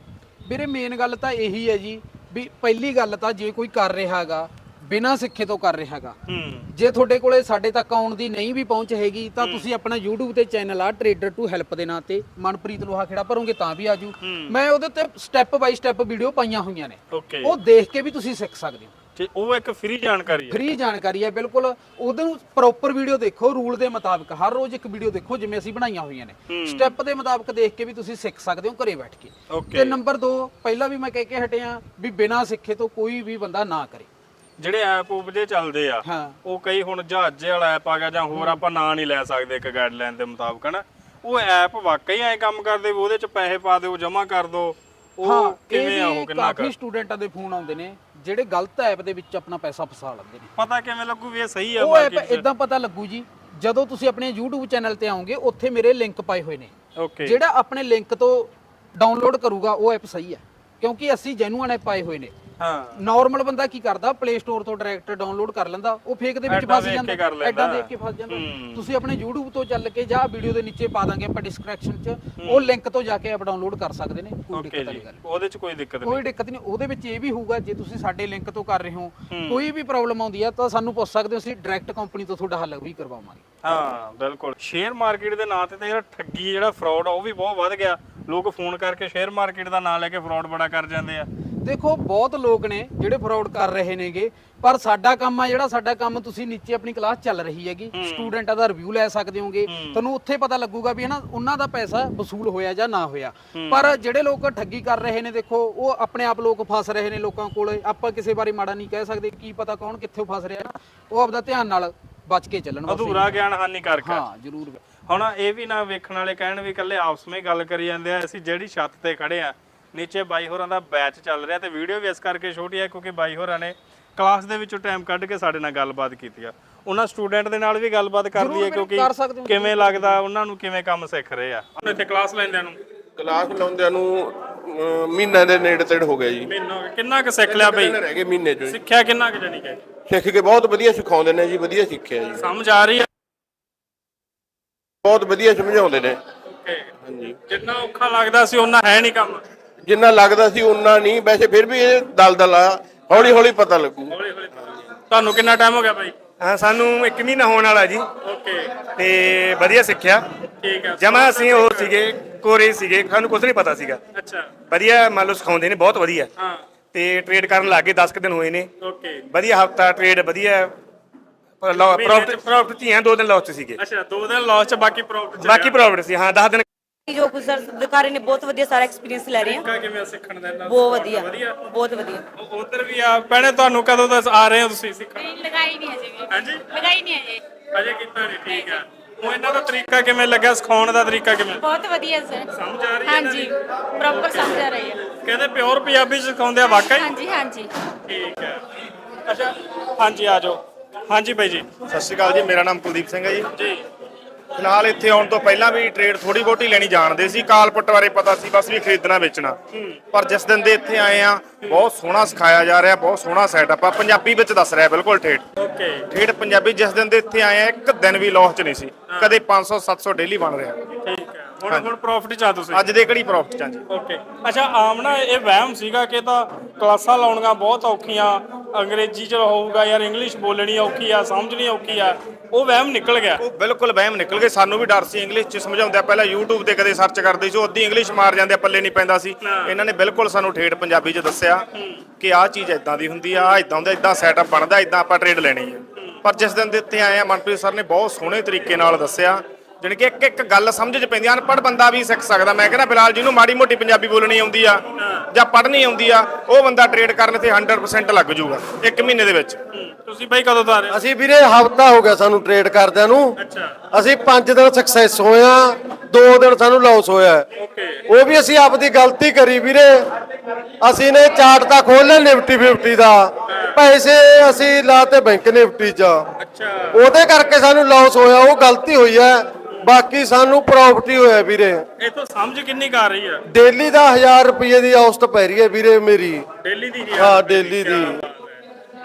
ਵੀਰੇ ਮੇਨ ਗੱਲ ਤਾਂ ਇਹੀ ਹੈ ਜੀ ਵੀ ਪਹਿਲੀ ਗੱਲ ਤਾਂ ਜੇ ਕੋਈ ਕਰ ਰਿਹਾ ਹੈਗਾ ਬਿਨਾਂ ਸਿੱਖੇ ਤੋਂ ਕਰ ਰਿਹਾ ਹੈਗਾ। ਹੂੰ। ਜੇ ਤੁਹਾਡੇ ਕੋਲੇ ਸਾਡੇ ਤੱਕ ਆਉਣ ਦੀ ਨਹੀਂ ਵੀ ਪਹੁੰਚ ਹੈਗੀ ਤਾਂ ਤੁਸੀਂ ਆਪਣਾ YouTube ਤੇ ਚੈਨਲ ਆ ਟ੍ਰੇਡਰ ਟੂ ਹੈਲਪ ਦੇ ਨਾਂ ਤੇ। ਮਨਪ੍ਰੀਤ ਲੋਹਾ ਖੇੜਾ ਭਰੋਗੇ ਤਾਂ ਵੀ ਆਜੂ। ਮੈਂ ਉਹਦੇ ਤੇ ਸਟੈਪ ਬਾਈ ਸਟੈਪ ਵੀਡੀਓ ਪਾਈਆਂ ਹੋਈਆਂ ਨੇ। ਓਕੇ ਉਹ ਦੇਖ ਕੇ ਵੀ ਤੁਸੀਂ ਸਿੱਖ ਸਕਦੇ ਹੋ। ਤੇ ਉਹ ਇੱਕ ਫ੍ਰੀ ਜਾਣਕਾਰੀ ਹੈ। ਫ੍ਰੀ ਜਾਣਕਾਰੀ ਹੈ ਬਿਲਕੁਲ। ਉਹਦੇ ਨੂੰ ਪ੍ਰੋਪਰ ਵੀਡੀਓ ਦੇਖੋ ਰੂਲ ਦੇ ਮੁਤਾਬਕ। ਹਰ ਰੋਜ਼ ਇੱਕ ਵੀਡੀਓ ਦੇਖੋ ਜਿਵੇਂ ਅਸੀਂ ਬਣਾਈਆਂ ਹੋਈਆਂ ਨੇ। ਸਟੈਪ ਦੇ ਮੁਤਾਬਕ ਦੇਖ ਕੇ ਵੀ ਤੁਸੀਂ ਸਿੱਖ ਸਕਦੇ ਹੋ ਘਰੇ ਬੈਠ ਕੇ। ਤੇ ਨੰਬਰ 2 ਪਹਿਲਾਂ ਵੀ ਮੈਂ ਕਹਿ ਕੇ ਹਟਿਆ ਵੀ ਬਿਨਾਂ ਸਿੱਖੇ ਤੋਂ ਕੋਈ ਵੀ ਬੰਦਾ ਨਾ ਕਰੇ। ਜਿਹੜੇ ਐਪ ਉਪਜੇ ਚੱਲਦੇ ਆ ਉਹ ਕਈ ਹੁਣ ਜਹਾਜ਼ੇ ਵਾਲਾ ਐਪ ਆ ਗਿਆ ਜਾਂ ਹੋਰ ਆਪਾਂ ਨਾਂ ਨਹੀਂ ਲੈ ਸਕਦੇ ਇੱਕ ਗਾਈਡਲਾਈਨ ਦੇ ਮੁਤਾਬਕ ਹਨਾ? ਉਹ ਐਪ ਵਾਕਈ ਐ ਕੰਮ ਕਰਦੇ ਵੀ ਉਹਦੇ ਚ ਪੈਸੇ ਪਾ ਦਿਓ ਜਮਾ ਕਰ ਦਿਓ। ਉਹ ਕਿਵੇਂ ਆ ਉਹ ਕਿੰਨਾ ਕਾਫੀ ਸਟੂਡੈਂਟਾਂ ਦੇ ਫੋਨ ਆਉਂਦੇ ਨੇ। ਜਿਹੜੇ ਗਲਤ ਐਪ ਦੇ ਵਿੱਚ ਆਪਣਾ ਪੈਸਾ ਫਸਾ ਲੈਂਦੇ ਨੇ। ਪਤਾ ਕਿਵੇਂ ਲੱਗੂ ਵੀ ਇਹ ਸਹੀ ਆ ਉਹ ਐਪ ਇਦਾਂ ਪਤਾ ਲੱਗੂ ਜੀ ਜਦੋਂ ਤੁਸੀਂ ਆਪਣੇ YouTube ਚੈਨਲ ਤੇ ਆਓਗੇ ਉੱਥੇ ਮੇਰੇ ਲਿੰਕ ਪਾਏ ਹੋਏ ਨੇ। ਓਕੇ ਜਿਹੜਾ ਆਪਣੇ ਲਿੰਕ ਤੋਂ ਡਾਊਨਲੋਡ ਕਰੂਗਾ ਉਹ ਐਪ ਸਹੀ ਹੈ। ਕਿਉਂਕਿ ਅਸੀਂ ਜੈਨੂਅਨ ਐਪ ਪਾਏ ਹੋਏ ਨੇ। ਹਾਂ। ਨਾਰਮਲ ਬੰਦਾ ਕੀ ਕਰਦਾ? ਪਲੇ ਸਟੋਰ ਤੋਂ ਡਾਇਰੈਕਟ ਡਾਊਨਲੋਡ ਕਰ ਲੈਂਦਾ। ਉਹ ਫੇਕ ਦੇ ਵਿੱਚ ਫਸ ਜਾਂਦਾ। ਐਡਾਂ ਦੇਖ ਕੇ ਫਸ ਜਾਂਦਾ। ਤੁਸੀਂ ਆਪਣੇ YouTube ਤੋਂ ਚੱਲ ਕੇ ਜਾਂ ਵੀਡੀਓ ਦੇ ਨੀਚੇ ਪਾ ਦਾਂਗੇ ਆਪਾਂ ਡਿਸਕ੍ਰਿਪਸ਼ਨ 'ਚ। ਉਹ ਲਿੰਕ ਤੋਂ ਜਾ ਕੇ ਐਪ ਡਾਊਨਲੋਡ ਕਰ ਸਕਦੇ ਨੇ। ਕੋਈ ਦਿੱਕਤ ਨਹੀਂ ਗੱਲ ਉਹਦੇ ਚ ਕੋਈ ਦਿੱਕਤ ਨਹੀਂ। ਕੋਈ ਦਿੱਕਤ ਨਹੀਂ। ਉਹਦੇ ਵਿੱਚ ਇਹ ਵੀ ਹੋਊਗਾ ਜੇ ਤੁਸੀਂ ਸਾਡੇ ਲਿੰਕ ਤੋਂ ਕਰ ਰਹੇ ਹੋ ਕੋਈ ਵੀ ਪ੍ਰੋਬਲਮ ਆਉਂਦੀ ਆ ਤਾਂ ਸਾਨੂੰ ਪੁੱਛ ਸਕਦੇ ਹੋ ਅਸੀਂ ਡਾਇਰੈਕਟ ਕੰਪਨੀ ਤੋਂ ਤੁਹਾਡਾ ਹੱਲ ਵੀ ਕਰਵਾਵਾਂਗੇ। ਹਾਂ ਬਿਲਕੁਲ। ਸ਼ੇਅਰ ਮਾਰਕੀਟ ਦੇ ਨਾਂ ਤੇ ਤਾਂ ਜਿਹੜਾ ਠੱਗੀ ਜਿਹੜਾ ਫਰਾਡ ਆ ਉਹ ਵੀ ਬਹੁਤ ਵੱਧ ਗਿਆ। ਲੋਕ ਫੋਨ ਕਰਕੇ ਸ਼ੇਅਰ ਮਾਰਕੀਟ ਦਾ ਨਾਂ ਲੈ ਕੇ ਫਰਾਡ ਬੜਾ ਕਰ ਜਾਂਦੇ ਆ। ਦੇਖੋ ਬਹੁਤ ਲੋਕ ਨੇ ਜਿਹੜੇ ਫਰਾਡ ਕਰ ਰਹੇ ਨੇਗੇ ਪਰ ਸਾਡਾ ਕੰਮ ਆ ਜਿਹੜਾ ਸਾਡਾ ਕੰਮ ਤੁਸੀਂ ਨੀਚੇ ਆਪਣੀ ਕਲਾਸ ਚੱਲ ਰਹੀ ਹੈਗੀ। ਸਟੂਡੈਂਟਾਂ ਦਾ ਰਿਵਿਊ ਲੈ ਸਕਦੇ ਹੋਗੇ। ਤੁਹਾਨੂੰ ਉੱਥੇ ਪਤਾ ਲੱਗੂਗਾ ਵੀ ਹਨਾ ਉਹਨਾਂ ਦਾ ਪੈਸਾ ਵਸੂਲ ਹੋਇਆ ਜਾਂ ਨਾ ਹੋਇਆ। ਪਰ ਜਿਹੜੇ ਲੋਕ ਠੱਗੀ ਕਰ ਰਹੇ ਨੇ ਦੇਖੋ ਉਹ ਆਪਣੇ ਆਪ ਲੋਕ ਫਸ ਰਹੇ ਨੇ ਲੋਕਾਂ ਕੋਲ। ਆਪਾਂ ਕਿਸੇ ਬਾਰੇ ਮਾੜਾ ਨਹੀਂ ਕਹਿ ਸਕਦੇ ਕੀ ਪਤਾ ਕੌਣ ਕਿੱਥੇ ਫਸ ਰਿਹਾ। ਉਹ ਆਪਦਾ ਧਿਆਨ ਨਾਲ ਬਚ ਕੇ ਚੱਲਣ ਬਸ ਅਧੂਰਾ ਗਿਆਨ ਹਾਨੀਕਾਰਕ ਹੈ ਹਾਂ ਜ਼ਰੂਰ। ਹੁਣ ਇਹ ਵੀ ਨਾ ਵੇਖਣ ਵਾਲੇ ਕਹਿਣ ਵੀ ਇਕੱਲੇ ਆਪਸ ਵਿੱਚ ਗੱਲ ਕਰੀ ਜਾਂਦੇ ਆ ਅਸੀਂ ਜਿਹੜੀ ਛੱਤ ਤੇ ਖੜੇ ਆ ਨੀਚੇ ਬਾਈ ਹੋਰਾਂ ਦਾ ਬੈਚ ਚੱਲ ਰਿਹਾ ਤੇ ਵੀਡੀਓ ਵੀ ਇਸ ਕਰਕੇ ਛੋਟੀ ਹੈ ਕਿਉਂਕਿ ਬਾਈ ਹੋਰਾਂ ਨੇ ਕਲਾਸ ਦੇ ਵਿੱਚੋਂ ਟਾਈਮ ਕੱਢ ਕੇ ਸਾਡੇ ਨਾਲ ਗੱਲਬਾਤ ਕੀਤੀ ਆ। ਉਹਨਾਂ ਸਟੂਡੈਂਟ ਦੇ ਨਾਲ ਵੀ ਗੱਲਬਾਤ ਕਰਦੀ ਹੈ ਕਿਉਂਕਿ। ਕਿਵੇਂ ਲੱਗਦਾ ਉਹਨਾਂ ਨੂੰ ਕਿਵੇਂ ਕੰਮ ਸਿੱਖ ਰਹੇ ਆ? ਹੁਣ ਇੱਥੇ ਕਲਾਸ ਲੈਂਦਿਆਂ ਨੂੰ? ਕਲਾਸ ਲਾਉਂਦਿਆਂ ਨੂੰ ਮਹੀਨਾ ਦੇ ਨੇੜੇ ਤੇੜ ਹੋ ਗਿਆ ਜੀ। ਮੈਨੂੰ ਕਿੰਨਾ ਕੁ ਸਿੱਖ ਲਿਆ ਬਈ? ਦਿਨ ਰਹਿ ਗਏ ਮਹੀਨੇ ਚੋਂ। ਸਿੱਖਿਆ ਕਿੰਨਾ ਕੁ ਜਾਨੀ ਕਿ? ਸਿੱਖ ਕੇ ਬਹੁਤ ਵਧੀਆ ਸਿਖਾਉਂਦੇ ਨੇ ਜੀ ਵਧੀਆ ਸਿੱਖਿਆ ਜੀ। ਸਮਝ ਆ ਰਹੀ ਹੈ ਬਹੁਤ ਵਧੀਆ ਸਮਝਾਉਂਦੇ ਨੇ। ਓਕੇ। ਜਿੰਨਾ ਔਖਾ ਲੱਗਦਾ ਸੀ ਉਹਨਾਂ ਹੈ ਨਹੀਂ ਕੰਮ। ਜਿੰਨਾ ਲੱਗਦਾ ਸੀ ਉਨਾ ਨਹੀਂ। ਵੈਸੇ ਫਿਰ ਵੀ ਇਹ ਦਲਦਲ ਆ। ਹੌਲੀ ਹੌਲੀ ਪਤਾ ਲੱਗੂ। ਹੌਲੀ ਹੌਲੀ ਤੁਹਾਨੂੰ ਕਿੰਨਾ ਟਾਈਮ ਹੋ ਗਿਆ ਬਾਈ? ਹਾਂ ਸਾਨੂੰ 1 ਮਹੀਨਾ ਹੋਣ ਵਾਲਾ ਜੀ। ਓਕੇ। ਤੇ ਵਧੀਆ ਸਿੱਖਿਆ। ਠੀਕ ਹੈ ਜਮਾ ਅਸੀਂ ਉਹ ਸੀਗੇ ਕੋਰੇ ਸੀਗੇ ਸਾਨੂੰ ਕੁਝ ਨਹੀਂ ਪਤਾ ਸੀਗਾ। ਅੱਛਾ। ਵਧੀਆ ਮੰਨ ਲਓ ਸਿਖਾਉਂਦੇ ਨੇ ਬਹੁਤ ਵਧੀਆ। ਹਾਂ। ਤੇ ਟ੍ਰੇਡ ਕਰਨ ਲੱਗੇ 10 ਕੁ ਦਿਨ ਹੋਏ ਨੇ। ਓਕੇ। ਵਧੀਆ ਹਫਤਾ ਟ੍ਰੇਡ ਵਧੀਆ ਪ੍ਰੋਫਿਟ ਪ੍ਰੋਫਿਟ ਧੀਆਂ ਦੋ ਦਿਨ ਲਾਸ ਚ ਸੀਗੇ। ਅੱਛਾ ਦੋ ਦਿਨ ਲਾਸ ਚ ਬਾਕੀ ਪ੍ਰੋਫਿਟ ਬਾਕੀ ਪ੍ਰੋਫਿਟ ਸੀ ਹਾਂ 10 ਦਿਨ ਜੋ ਕੁਝ ਸਰ ਅਧਿਕਾਰੀ ਨੇ ਬਹੁਤ ਵਧੀਆ ਸਾਰਾ ਐਕਸਪੀਰੀਅੰਸ ਲੈ ਰਹੇ ਆ। ਕਾ ਕਿਵੇਂ ਸਿੱਖਣ ਦਾ ਇਹਨਾਂ ਬਹੁਤ ਵਧੀਆ ਵਧੀਆ। ਬਹੁਤ ਵਧੀਆ। ਉਧਰ ਵੀ ਆ ਭੈਣੇ ਤੁਹਾਨੂੰ ਕਦੋਂ ਦਾ ਆ ਰਹੇ ਹੋ ਤੁਸੀਂ ਸਿੱਖਣ? ਨਹੀਂ ਲਗਾਈ ਨਹੀਂ ਹਜੇ ਵੀ। ਹਾਂਜੀ? ਲਗਾਈ ਨਹੀਂ ਹਜੇ ਅਜੇ ਕੀਤਾ ਨਹੀਂ ਠੀਕ ਆ। ਉਹ ਇਹਨਾਂ ਦਾ ਤਰੀਕਾ ਕਿਵੇਂ ਲੱਗਾ ਸਿਖਾਉਣ ਦਾ ਤਰੀਕਾ ਕਿਵੇਂ? ਬਹੁਤ ਵਧੀਆ ਸਰ। ਸਮਝ ਆ ਰਹੀ ਹੈ ਹਾਂਜੀ ਪ੍ਰੋਪਰ ਸਮਝ ਆ ਰਹੀ ਹੈ। ਕਹਿੰਦੇ ਪਿਓਰ ਪੰਜਾਬੀ ਚ ਸਿਖਾਉਂਦੇ ਆ ਵਾਕਈ? ਹਾਂਜੀ ਹਾਂਜੀ। ਠੀਕ ਹੈ। ਅੱਛਾ ਹਾਂਜੀ ਆ ਜਾਓ। ਹਾਂਜੀ ਬਾਈ ਜੀ। ਸਤਿ ਸ਼੍ਰੀ ਅਕਾਲ ਜੀ ਮੇਰਾ ਨਾਮ ਕੁਲਦੀਪ ਸਿੰਘ ਹੈ ਜੀ। ਜੀ। ਫਿਲਹਾਲ ਇੱਥੇ ਆਉਣ ਤੋਂ ਪਹਿਲਾਂ ਵੀ ਟ੍ਰੇਡ ਥੋੜੀ ਬਹੁਤੀ ਲੈਣੀ ਜਾਣਦੇ ਸੀ ਕਾਲਪੁੱਟ ਬਾਰੇ ਪਤਾ ਸੀ ਬਸ ਵੀ ਖਰੀਦਣਾ ਵੇਚਣਾ। ਪਰ ਜਿਸ ਦਿਨ ਦੇ ਇੱਥੇ ਆਏ ਆ ਬਹੁਤ ਸੋਹਣਾ ਸਿਖਾਇਆ ਜਾ ਰਿਹਾ ਬਹੁਤ ਸੋਹਣਾ ਸੈਟਅਪ ਆ ਪੰਜਾਬੀ ਵਿੱਚ ਦੱਸ ਰਿਹਾ ਬਿਲਕੁਲ ਠੇਠ ਓਕੇ ਠੇਠ ਪੰਜਾਬੀ ਜਿਸ ਦਿਨ ਦੇ ਇੱਥੇ ਆਏ ਆ ਇੱਕ ਦਿਨ ਵੀ ਲਾਸ ਚ ਨਹੀਂ ਸੀ। ਕਦੇ 500 700 ਡੇਲੀ ਬਣ ਰਿਹਾ। ਠੀਕ ਹੈ। ਹੁਣ ਹੁਣ ਪ੍ਰੋਫਿਟ ਚ ਆ ਤੁਸੀਂ। ਅੱਜ ਦੇ ਕਿਹੜੀ ਪ੍ਰੋਫਿਟ ਚ ਆ ਜੀ? ਓਕੇ ਅੱਛਾ ਆਮ ਨਾ ਇਹ ਵਹਿਮ ਸੀਗਾ ਕਿ ਤਾਂ ਕਲਾਸਾਂ ਲਾਉਣੀਆਂ ਬਹੁਤ ਔਖੀਆਂ ਅੰਗਰੇਜ਼ੀ ਚ ਹੋਊਗਾ ਯਾਰ ਇੰਗਲਿਸ਼ ਬੋਲਣੀ ਔਖੀ ਆ ਸਮਝਣੀ ਔਖੀ ਆ ਉਹ ਵਹਿਮ ਨਿਕਲ ਗਿਆ। ਉਹ ਬਿਲਕੁਲ ਵਹਿਮ ਨਿਕਲ ਗਏ ਸਾਨੂੰ ਵੀ ਡਰ ਸੀ ਇੰਗਲਿਸ਼ ਚ ਸਮਝਾਉਂਦੇ ਪਹਿਲਾਂ YouTube ਤੇ ਕਦੇ ਸਰਚ ਕਰਦੇ ਸੀ ਉਦੋਂ ਇੰਗਲਿਸ਼ ਮਾਰ ਜਾਂਦੇ ਪੱਲੇ ਨਹੀਂ ਪੈਂਦਾ ਸੀ। ਇਹਨਾਂ ਨੇ ਬਿਲਕੁਲ ਸਾਨੂੰ ਠੇਠ ਪੰਜਾਬੀ ਚ ਦੱਸਿਆ ਕਿ ਆਹ ਚੀਜ਼ ਇਦਾਂ ਦੀ ਹੁੰਦੀ ਆ ਇਦਾਂ ਹੁੰਦਾ ਇਦਾਂ ਸੈਟਅਪ ਬਣਦਾ ਇਦਾਂ ਆਪਾਂ ਟ੍ਰੇਡ ਲੈਣੀ ਆ। ਪਰ ਜਿਸ ਦਿਨ ਦੇ ਉੱਤੇ ਆਏ ਆ ਮਨਪ੍ਰੀਤ ਸਰ ਨੇ ਬਹੁਤ ਸੋਹਣੇ ਤਰੀਕੇ ਨਾਲ ਦੱਸਿਆ ਜਾਣੀ ਕਿ ਇੱਕ ਇੱਕ ਗੱਲ ਸਮਝ ਚ ਪੈਂਦੀ ਆ। ਅਨਪੜ੍ਹ ਬੰਦਾ ਵੀ ਸਿੱਖ ਸਕਦਾ। ਮੈਂ ਕਹਿੰਦਾ ਬਿਲਾਲ ਜਿਹਨੂੰ ਮਾੜੀ ਮੋਟੀ ਪੰਜਾਬੀ ਬੋਲਣੀ ਆਉਂਦੀ ਆ ਜਾਂ ਪੜ੍ਹਨੀ ਆਉਂਦੀ ਆ ਉਹ ਬੰਦਾ ਟ੍ਰੇਡ ਕਰਨ ਤੇ 100% ਲੱਗ ਜਾਊਗਾ ਇੱਕ ਮਹੀਨੇ ਦੇ ਵਿੱਚ। ਤੁਸੀਂ ਬਾਈ ਕਦੋਂ ਤੋਂ ਆ ਰਹੇ ਹੋ? ਅਸੀਂ ਵੀਰੇ ਹਫਤਾ ਹੋ ਗਿਆ ਸਾਨੂੰ ਟ੍ਰੇਡ ਕਰਦਿਆਂ ਨੂੰ। ਅੱਛਾ। ਅਸੀਂ 5 ਦਿਨ ਸਕਸੈਸ ਹੋਇਆ 2 ਦਿਨ ਸਾਨੂੰ ਲਾਸ ਹੋਇਆ। ਓਕੇ ਉਹ ਵੀ ਅਸੀਂ ਆਪਦੀ ਗਲਤੀ ਕਰੀ ਵੀਰੇ। ਅਸੀਂ ਨੇ ਚਾਰਟ ਤਾਂ ਖੋਲ ਲਿਆ ਨਿਫਟੀ 50 ਦਾ। ਪੈਸੇ ਅਸੀਂ ਲਾਤੇ ਬੈਂਕ ਨਿਫਟੀ 'ਚ। ਅੱਛਾ। ਉਹਦੇ ਕਰਕੇ ਸਾਨੂੰ ਲਾਸ ਹੋਇਆ ਉਹ ਗਲਤੀ ਹੋਈ ਹੈ। ਬਾਕੀ ਸਾਨੂੰ ਪ੍ਰੋਫਿਟ ਹੀ ਹੋਇਆ ਵੀਰੇ। ਤੋਂ ਸਮਝ ਕਿੰਨੀ ਕੁ ਆ ਰਹੀ ਆ? ਡੇਲੀ ਦਾ 1000 ਰੁਪਏ ਦੀ ਔਸਤ ਪੈ ਰਹੀ ਹੈ ਵੀਰੇ ਮੇਰੀ। ਡੇਲੀ ਦੀ ਹੀ ਹਾਂ ਡੇਲੀ ਦੀ।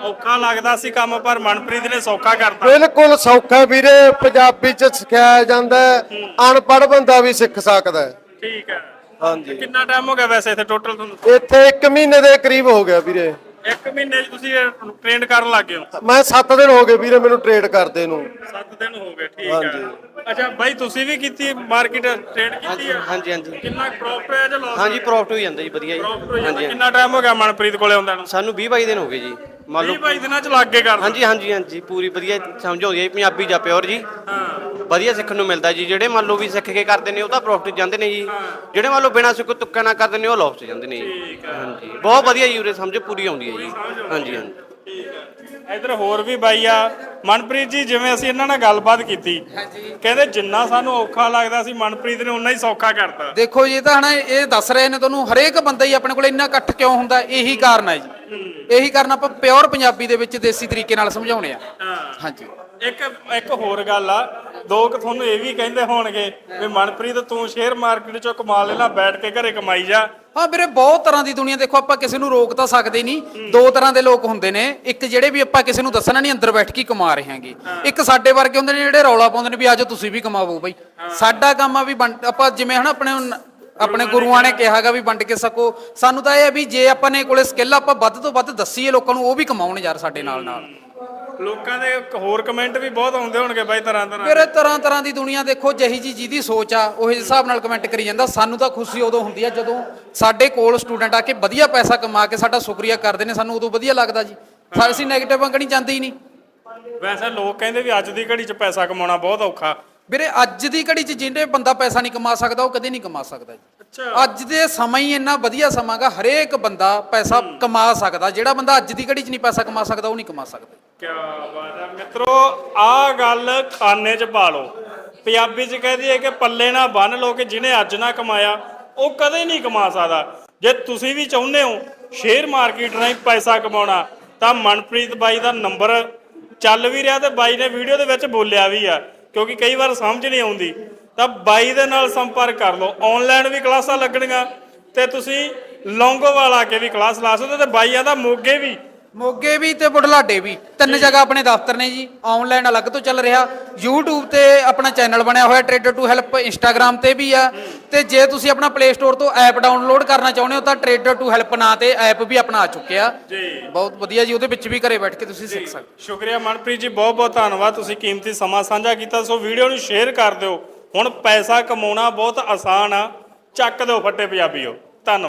ਔਖਾ ਲੱਗਦਾ ਸੀ ਕੰਮ ਪਰ ਮਨਪ੍ਰੀਤ ਨੇ ਸੌਖਾ ਕਰਤਾ। ਬਿਲਕੁਲ ਸੌਖਾ ਵੀਰੇ ਪੰਜਾਬੀ ਚ ਸਿਖਾਇਆ ਜਾਂਦਾ ਹੈ। ਅਨਪੜ੍ਹ ਬੰਦਾ ਵੀ ਸਿੱਖ ਸਕਦਾ ਹੈ। ਠੀਕ ਹੈ। ਹਾਂਜੀ। ਕਿੰਨਾ ਟਾਈਮ ਹੋ ਗਿਆ ਵੈਸੇ ਇੱਥੇ ਟੋਟਲ ਤੁਹਾਨੂੰ? ਇੱਥੇ 1 ਮਹੀਨੇ ਦੇ ਕਰੀਬ ਹੋ ਗਿਆ ਵੀਰੇ। ਇੱਕ ਮਹੀਨੇ 'ਚ ਤੁਸੀਂ ਟ੍ਰੇਨ ਕਰਨ ਲੱਗ ਗਏ ਹੋ? ਮੈਂ 7 ਦਿਨ ਹੋ ਗਏ ਵੀਰੇ ਮੈਨੂੰ ਟ੍ਰੇਡ ਕਰਦੇ ਨੂੰ। 7 ਦਿਨ ਹੋ ਗਏ ਠੀਕ ਹੈ ਅੱਛਾ ਬਾਈ ਤੁਸੀਂ ਵੀ ਕੀਤੀ ਮਾਰਕੀਟ ਟ੍ਰੇਡ ਕੀਤੀ ਹੈ ਹਾਂਜੀ ਹਾਂਜੀ ਕਿੰਨਾ ਪ੍ਰੋਫਿਟ ਹੈ ਜਾਂ ਲਾਸ ਹਾਂਜੀ ਪ੍ਰੋਫਿਟ ਹੋ ਜਾਂਦਾ ਜੀ ਵਧੀਆ ਜੀ। ਪ੍ਰੋਫਿਟ ਹੋ ਜਾਂਦਾ। ਹਾਂਜੀ ਹਾਂਜੀ। ਕਿੰਨਾ ਟਾਈਮ ਹੋ ਗਿਆ ਮਨਪ੍ਰੀਤ ਕੋਲੇ ਆਉਂਦਾ ਨੂੰ? ਸਾਨੂੰ 20 22 ਦਿਨ ਹੋ ਗਏ ਜੀ। ਮੰਨ 20 ਲਓ 22 ਦਿਨਾਂ 'ਚ ਲੱਗ ਕੇ ਕਰਦਾ ਹਾਂਜੀ ਹਾਂਜੀ ਹਾਂਜੀ ਪੂਰੀ ਵਧੀਆ ਸਮਝ ਆਉਂਦੀ ਹੈ ਜੀ, ਪੰਜਾਬੀ ਜਾਂ ਪਿਓਰ ਜੀ। ਹਾਂ। ਵਧੀਆ ਸਿੱਖਣ ਨੂੰ ਮਿਲਦਾ ਜੀ ਜਿਹੜੇ ਮੰਨ ਲਓ ਵੀ ਸਿੱਖ ਕੇ ਕਰਦੇ ਨੇ ਉਹ ਤਾਂ ਪ੍ਰੋਫਿਟ ਜਾਂਦੇ ਨੇ ਜੀ। ਜਿਹੜੇ ਮੰਨ ਲਓ ਬਿਨਾਂ ਸਿੱਖੋ ਤੁੱਕਾ ਨਾ ਕਰਦੇ ਨੇ ਉਹ ਲਾਸ ਜਾਂਦੇ ਨੇ ਜੀ। ਹਾਂਜੀ ਬਹੁਤ ਵਧੀਆ ਜੀ ਉਰੇ ਸਮਝ ਪੂਰੀ ਆਉਂਦੀ ਹੈ ਜੀ। ਹਾਂਜੀ ਹਾਂਜੀ। ਇਧਰ ਹੋਰ ਵੀ ਬਾਈ ਆ ਮਨਪ੍ਰੀਤ ਜੀ ਜਿਵੇਂ ਅਸੀਂ ਇਹਨਾਂ ਨਾਲ ਗੱਲਬਾਤ ਕੀਤੀ ਕਹਿੰਦੇ ਜਿੰਨਾ ਸਾਨੂੰ ਔਖਾ ਲੱਗਦਾ ਸੀ ਮਨਪ੍ਰੀਤ ਨੇ ਉਨਾ ਹੀ ਸੌਖਾ ਕਰਤਾ। ਦੇਖੋ ਜੀ ਇਹ ਤਾਂ ਹਨਾ ਇਹ ਦੱਸ ਰਹੇ ਨੇ ਤੁਹਾਨੂੰ ਹਰੇਕ ਬੰਦਾ ਹੀ ਆਪਣੇ ਕੋਲ ਇੰਨਾ ਇਕੱਠ ਕਿਉਂ ਹੁੰਦਾ ਇਹੀ ਕਾਰਨ ਹੈ ਜੀ। ਇਹੀ ਕਾਰਨ ਆਪਾਂ ਪਿਓਰ ਪੰਜਾਬੀ ਦੇ ਵਿੱਚ ਦੇਸੀ ਤਰੀਕੇ ਨਾਲ ਸਮਝਾਉਣੇ ਆ। ਹਾਂਜੀ। ਇੱਕ ਇੱਕ ਹੋਰ ਗੱਲ ਆ ਦੋ ਕੁ ਤੁਹਾਨੂੰ ਇਹ ਵੀ ਕਹਿੰਦੇ ਹੋਣਗੇ ਵੀ ਮਨਪ੍ਰੀਤ ਤੂੰ ਸ਼ੇਅਰ ਮਾਰਕੀਟ ਚੋਂ ਕਮਾ ਲੈਣਾ ਬੈਠ ਕੇ ਘਰੇ ਕਮਾਈ ਜਾ। ਹਾਂ ਵੀਰੇ ਬਹੁਤ ਤਰ੍ਹਾਂ ਦੀ ਦੁਨੀਆ ਦੇਖੋ ਆਪਾਂ ਕਿਸੇ ਨੂੰ ਰੋਕ ਤਾਂ ਸਕਦੇ ਨਹੀਂ। ਦੋ ਤਰ੍ਹਾਂ ਦੇ ਲੋਕ ਹੁੰਦੇ ਨੇ। ਇੱਕ ਜਿਹੜੇ ਵੀ ਆਪਾਂ ਕਿਸੇ ਨੂੰ ਦੱਸਣਾ ਨਹੀਂ ਅੰਦਰ ਬੈਠ ਕੇ ਕਮਾ ਰਹੇ ਹਾਂਗੇ। ਇੱਕ ਸਾਡੇ ਵਰਗੇ ਹੁੰਦੇ ਨੇ ਜਿਹੜੇ ਰੌਲਾ ਪਾਉਂਦੇ ਨੇ ਵੀ ਆਜੋ ਤੁਸੀਂ ਵੀ ਕਮਾਵੋ ਬਈ। ਸਾਡਾ ਕੰਮ ਆ ਵੀ ਆਪਾਂ ਜਿਵੇਂ ਹਨਾ ਆਪਣੇ ਆਪਣੇ ਗੁਰੂਆਂ ਨੇ ਕਿਹਾਗਾ ਵੀ ਵੰਡ ਕੇ ਸਕੋ। ਸਾਨੂੰ ਤਾਂ ਇਹ ਹੈ ਵੀ ਜੇ ਆਪਾਂ ਨੇ ਕੋਲੇ ਸਕਿੱਲ ਆਪਾਂ ਵੱਧ ਤੋਂ ਵੱਧ ਦੱਸੀਏ ਲੋਕਾਂ ਨੂੰ ਉਹ ਵੀ ਕਮਾਉਣ ਯਾਰ ਸਾਡੇ ਨਾਲ ਨਾਲ। ਲੋਕਾਂ ਦੇ ਹੋਰ ਕਮੈਂਟ ਵੀ ਬਹੁਤ ਆਉਂਦੇ ਹੋਣਗੇ ਬਾਈ ਤਰ੍ਹਾਂ ਤਰ੍ਹਾਂ ਫਿਰ ਤਰ੍ਹਾਂ ਤਰ੍ਹਾਂ ਦੀ ਦੁਨੀਆ ਦੇਖੋ ਜਿਹੀ ਜੀ ਜਿਹਦੀ ਸੋਚ ਆ ਉਹ ਹਿਸਾਬ ਨਾਲ ਕਮੈਂਟ ਕਰੀ ਜਾਂਦਾ। ਸਾਨੂੰ ਤਾਂ ਖੁਸ਼ੀ ਉਦੋਂ ਹੁੰਦੀ ਆ ਜਦੋਂ ਸਾਡੇ ਕੋਲ ਸਟੂਡੈਂਟ ਆ ਕੇ ਵਧੀਆ ਪੈਸਾ ਕਮਾ ਕੇ ਸਾਡਾ ਸ਼ੁਕਰੀਆ ਕਰਦੇ ਨੇ ਸਾਨੂੰ ਉਦੋਂ ਵਧੀਆ ਲੱਗਦਾ ਜੀ। ਸਾ- ਅਸੀਂ 네ਗੇਟਿਵ ਅੰਕਣੀ ਜਾਂਦੇ ਹੀ ਨਹੀਂ। ਵੈਸੇ ਲੋਕ ਕਹਿੰਦੇ ਵੀ ਅੱਜ ਦੀ ਘੜੀ 'ਚ ਪੈਸਾ ਕਮਾਉਣਾ ਬਹੁਤ ਔਖਾ। ਵੀਰੇ ਅੱਜ ਦੀ ਘੜੀ 'ਚ ਜਿਹਨੇ ਬੰਦਾ ਪੈਸਾ ਨਹੀਂ ਕਮਾ ਸਕਦਾ ਉਹ ਕਦੇ ਨਹੀਂ ਕਮਾ ਸਕਦਾ ਜੀ। ਅੱਛਾ। ਅੱਜ ਦੇ ਸਮਾਂ ਹੀ ਇੰਨਾ ਵਧੀਆ ਸਮਾਂ ਗਾ ਹਰੇਕ ਬੰਦਾ ਪੈਸਾ ਕਮਾ ਸਕਦਾ ਜਿਹੜਾ ਬੰਦਾ ਅੱਜ ਦੀ ਘੜੀ 'ਚ ਨਹੀਂ ਪੈਸਾ ਕਮਾ ਸਕਦਾ ਉਹ ਨਹੀਂ ਕਮਾ ਸਕਦਾ ਕੀ ਬਾਤ ਹੈ। ਮਿੱਤਰੋ ਆ ਗੱਲ ਖਾਨੇ 'ਚ ਪਾ ਲਓ। ਪੰਜਾਬੀ 'ਚ ਕਹਦੀ ਹੈ ਕਿ ਪੱਲੇ ਨਾ ਬੰਨ ਲਓ ਕਿ ਜਿਹਨੇ ਅੱਜ ਨਾ ਕਮਾਇਆ ਉਹ ਕਦੇ ਨਹੀਂ ਕਮਾ ਸਕਦਾ। ਜੇ ਤੁਸੀਂ ਵੀ ਚਾਹੁੰਦੇ ਹੋ ਸ਼ੇਅਰ ਮਾਰਕੀਟ ਰਾਹੀਂ ਪੈਸਾ ਕਮਾਉਣਾ ਤਾਂ ਮਨਪ੍ਰੀਤ ਬਾਈ ਦਾ ਨੰਬਰ ਚੱਲ ਵੀ ਰਿਹਾ ਤੇ ਬਾਈ ਨੇ ਵੀਡੀਓ ਦੇ ਵਿੱਚ ਬੋਲਿਆ ਵੀ ਆ। ਕਿਉਂਕਿ ਕਈ ਵਾਰ ਸਮਝ ਨਹੀਂ ਆਉਂਦੀ। ਤਾਂ ਬਾਈ ਦੇ ਨਾਲ ਸੰਪਰਕ ਕਰ ਲਓ। ਆਨਲਾਈਨ ਵੀ ਕਲਾਸਾਂ ਲੱਗਣੀਆਂ ਤੇ ਤੁਸੀਂ ਲੌਂਗੋਵਾਲ ਆ ਕੇ ਵੀ ਕਲਾਸ ਲਾ ਸਕਦੇ ਹੋ ਤੇ ਬਾਈਆਂ ਦਾ ਮੋਗੇ ਵੀ। ਮੋਗੇ ਵੀ ਤੇ ਬੁਢਲਾਡੇ ਵੀ ਤਿੰਨ ਜਗ੍ਹਾ ਆਪਣੇ ਦਫ਼ਤਰ ਨੇ ਜੀ ਆਨਲਾਈਨ ਅਲੱਗ ਤੋਂ ਚੱਲ ਰਿਹਾ। YouTube ਤੇ ਆਪਣਾ ਚੈਨਲ ਬਣਿਆ ਹੋਇਆ ਟ੍ਰੇਡਰ ਟੂ ਹੈਲਪ Instagram ਤੇ ਵੀ ਆ। ਤੇ ਜੇ ਤੁਸੀਂ ਆਪਣਾ Play Store ਤੋਂ ਐਪ ਡਾਊਨਲੋਡ ਕਰਨਾ ਚਾਹੁੰਦੇ ਹੋ ਤਾਂ ਟ੍ਰੇਡਰ ਟੂ ਹੈਲਪ ਨਾਂ ਤੇ ਐਪ ਵੀ ਆਪਣਾ ਆ ਚੁੱਕਿਆ। ਜੀ। ਬਹੁਤ ਵਧੀਆ ਜੀ ਉਹਦੇ ਵਿੱਚ ਵੀ ਘਰੇ ਬੈਠ ਕੇ ਤੁਸੀਂ ਸਿੱਖ ਸਕਦੇ ਸ਼ੁਕਰੀਆ ਮਨਪ੍ਰੀਤ ਜੀ ਬਹੁਤ ਬਹੁਤ ਧੰਨਵਾਦ ਤੁਸੀਂ ਕੀਮਤੀ ਸਮਾਂ ਸਾਂਝਾ ਕੀਤਾ। ਸੋ ਵੀਡੀਓ ਨੂੰ ਸ਼ੇਅਰ ਕਰ ਦਿਓ। ਹੁਣ ਪੈਸਾ ਕਮਾਉਣਾ ਬਹੁਤ ਆਸਾਨ ਆ। ਚੱਕ ਦਿਓ ਫੱਟੇ ਪੰਜਾਬੀਓ। ਧੰਨਵਾਦ।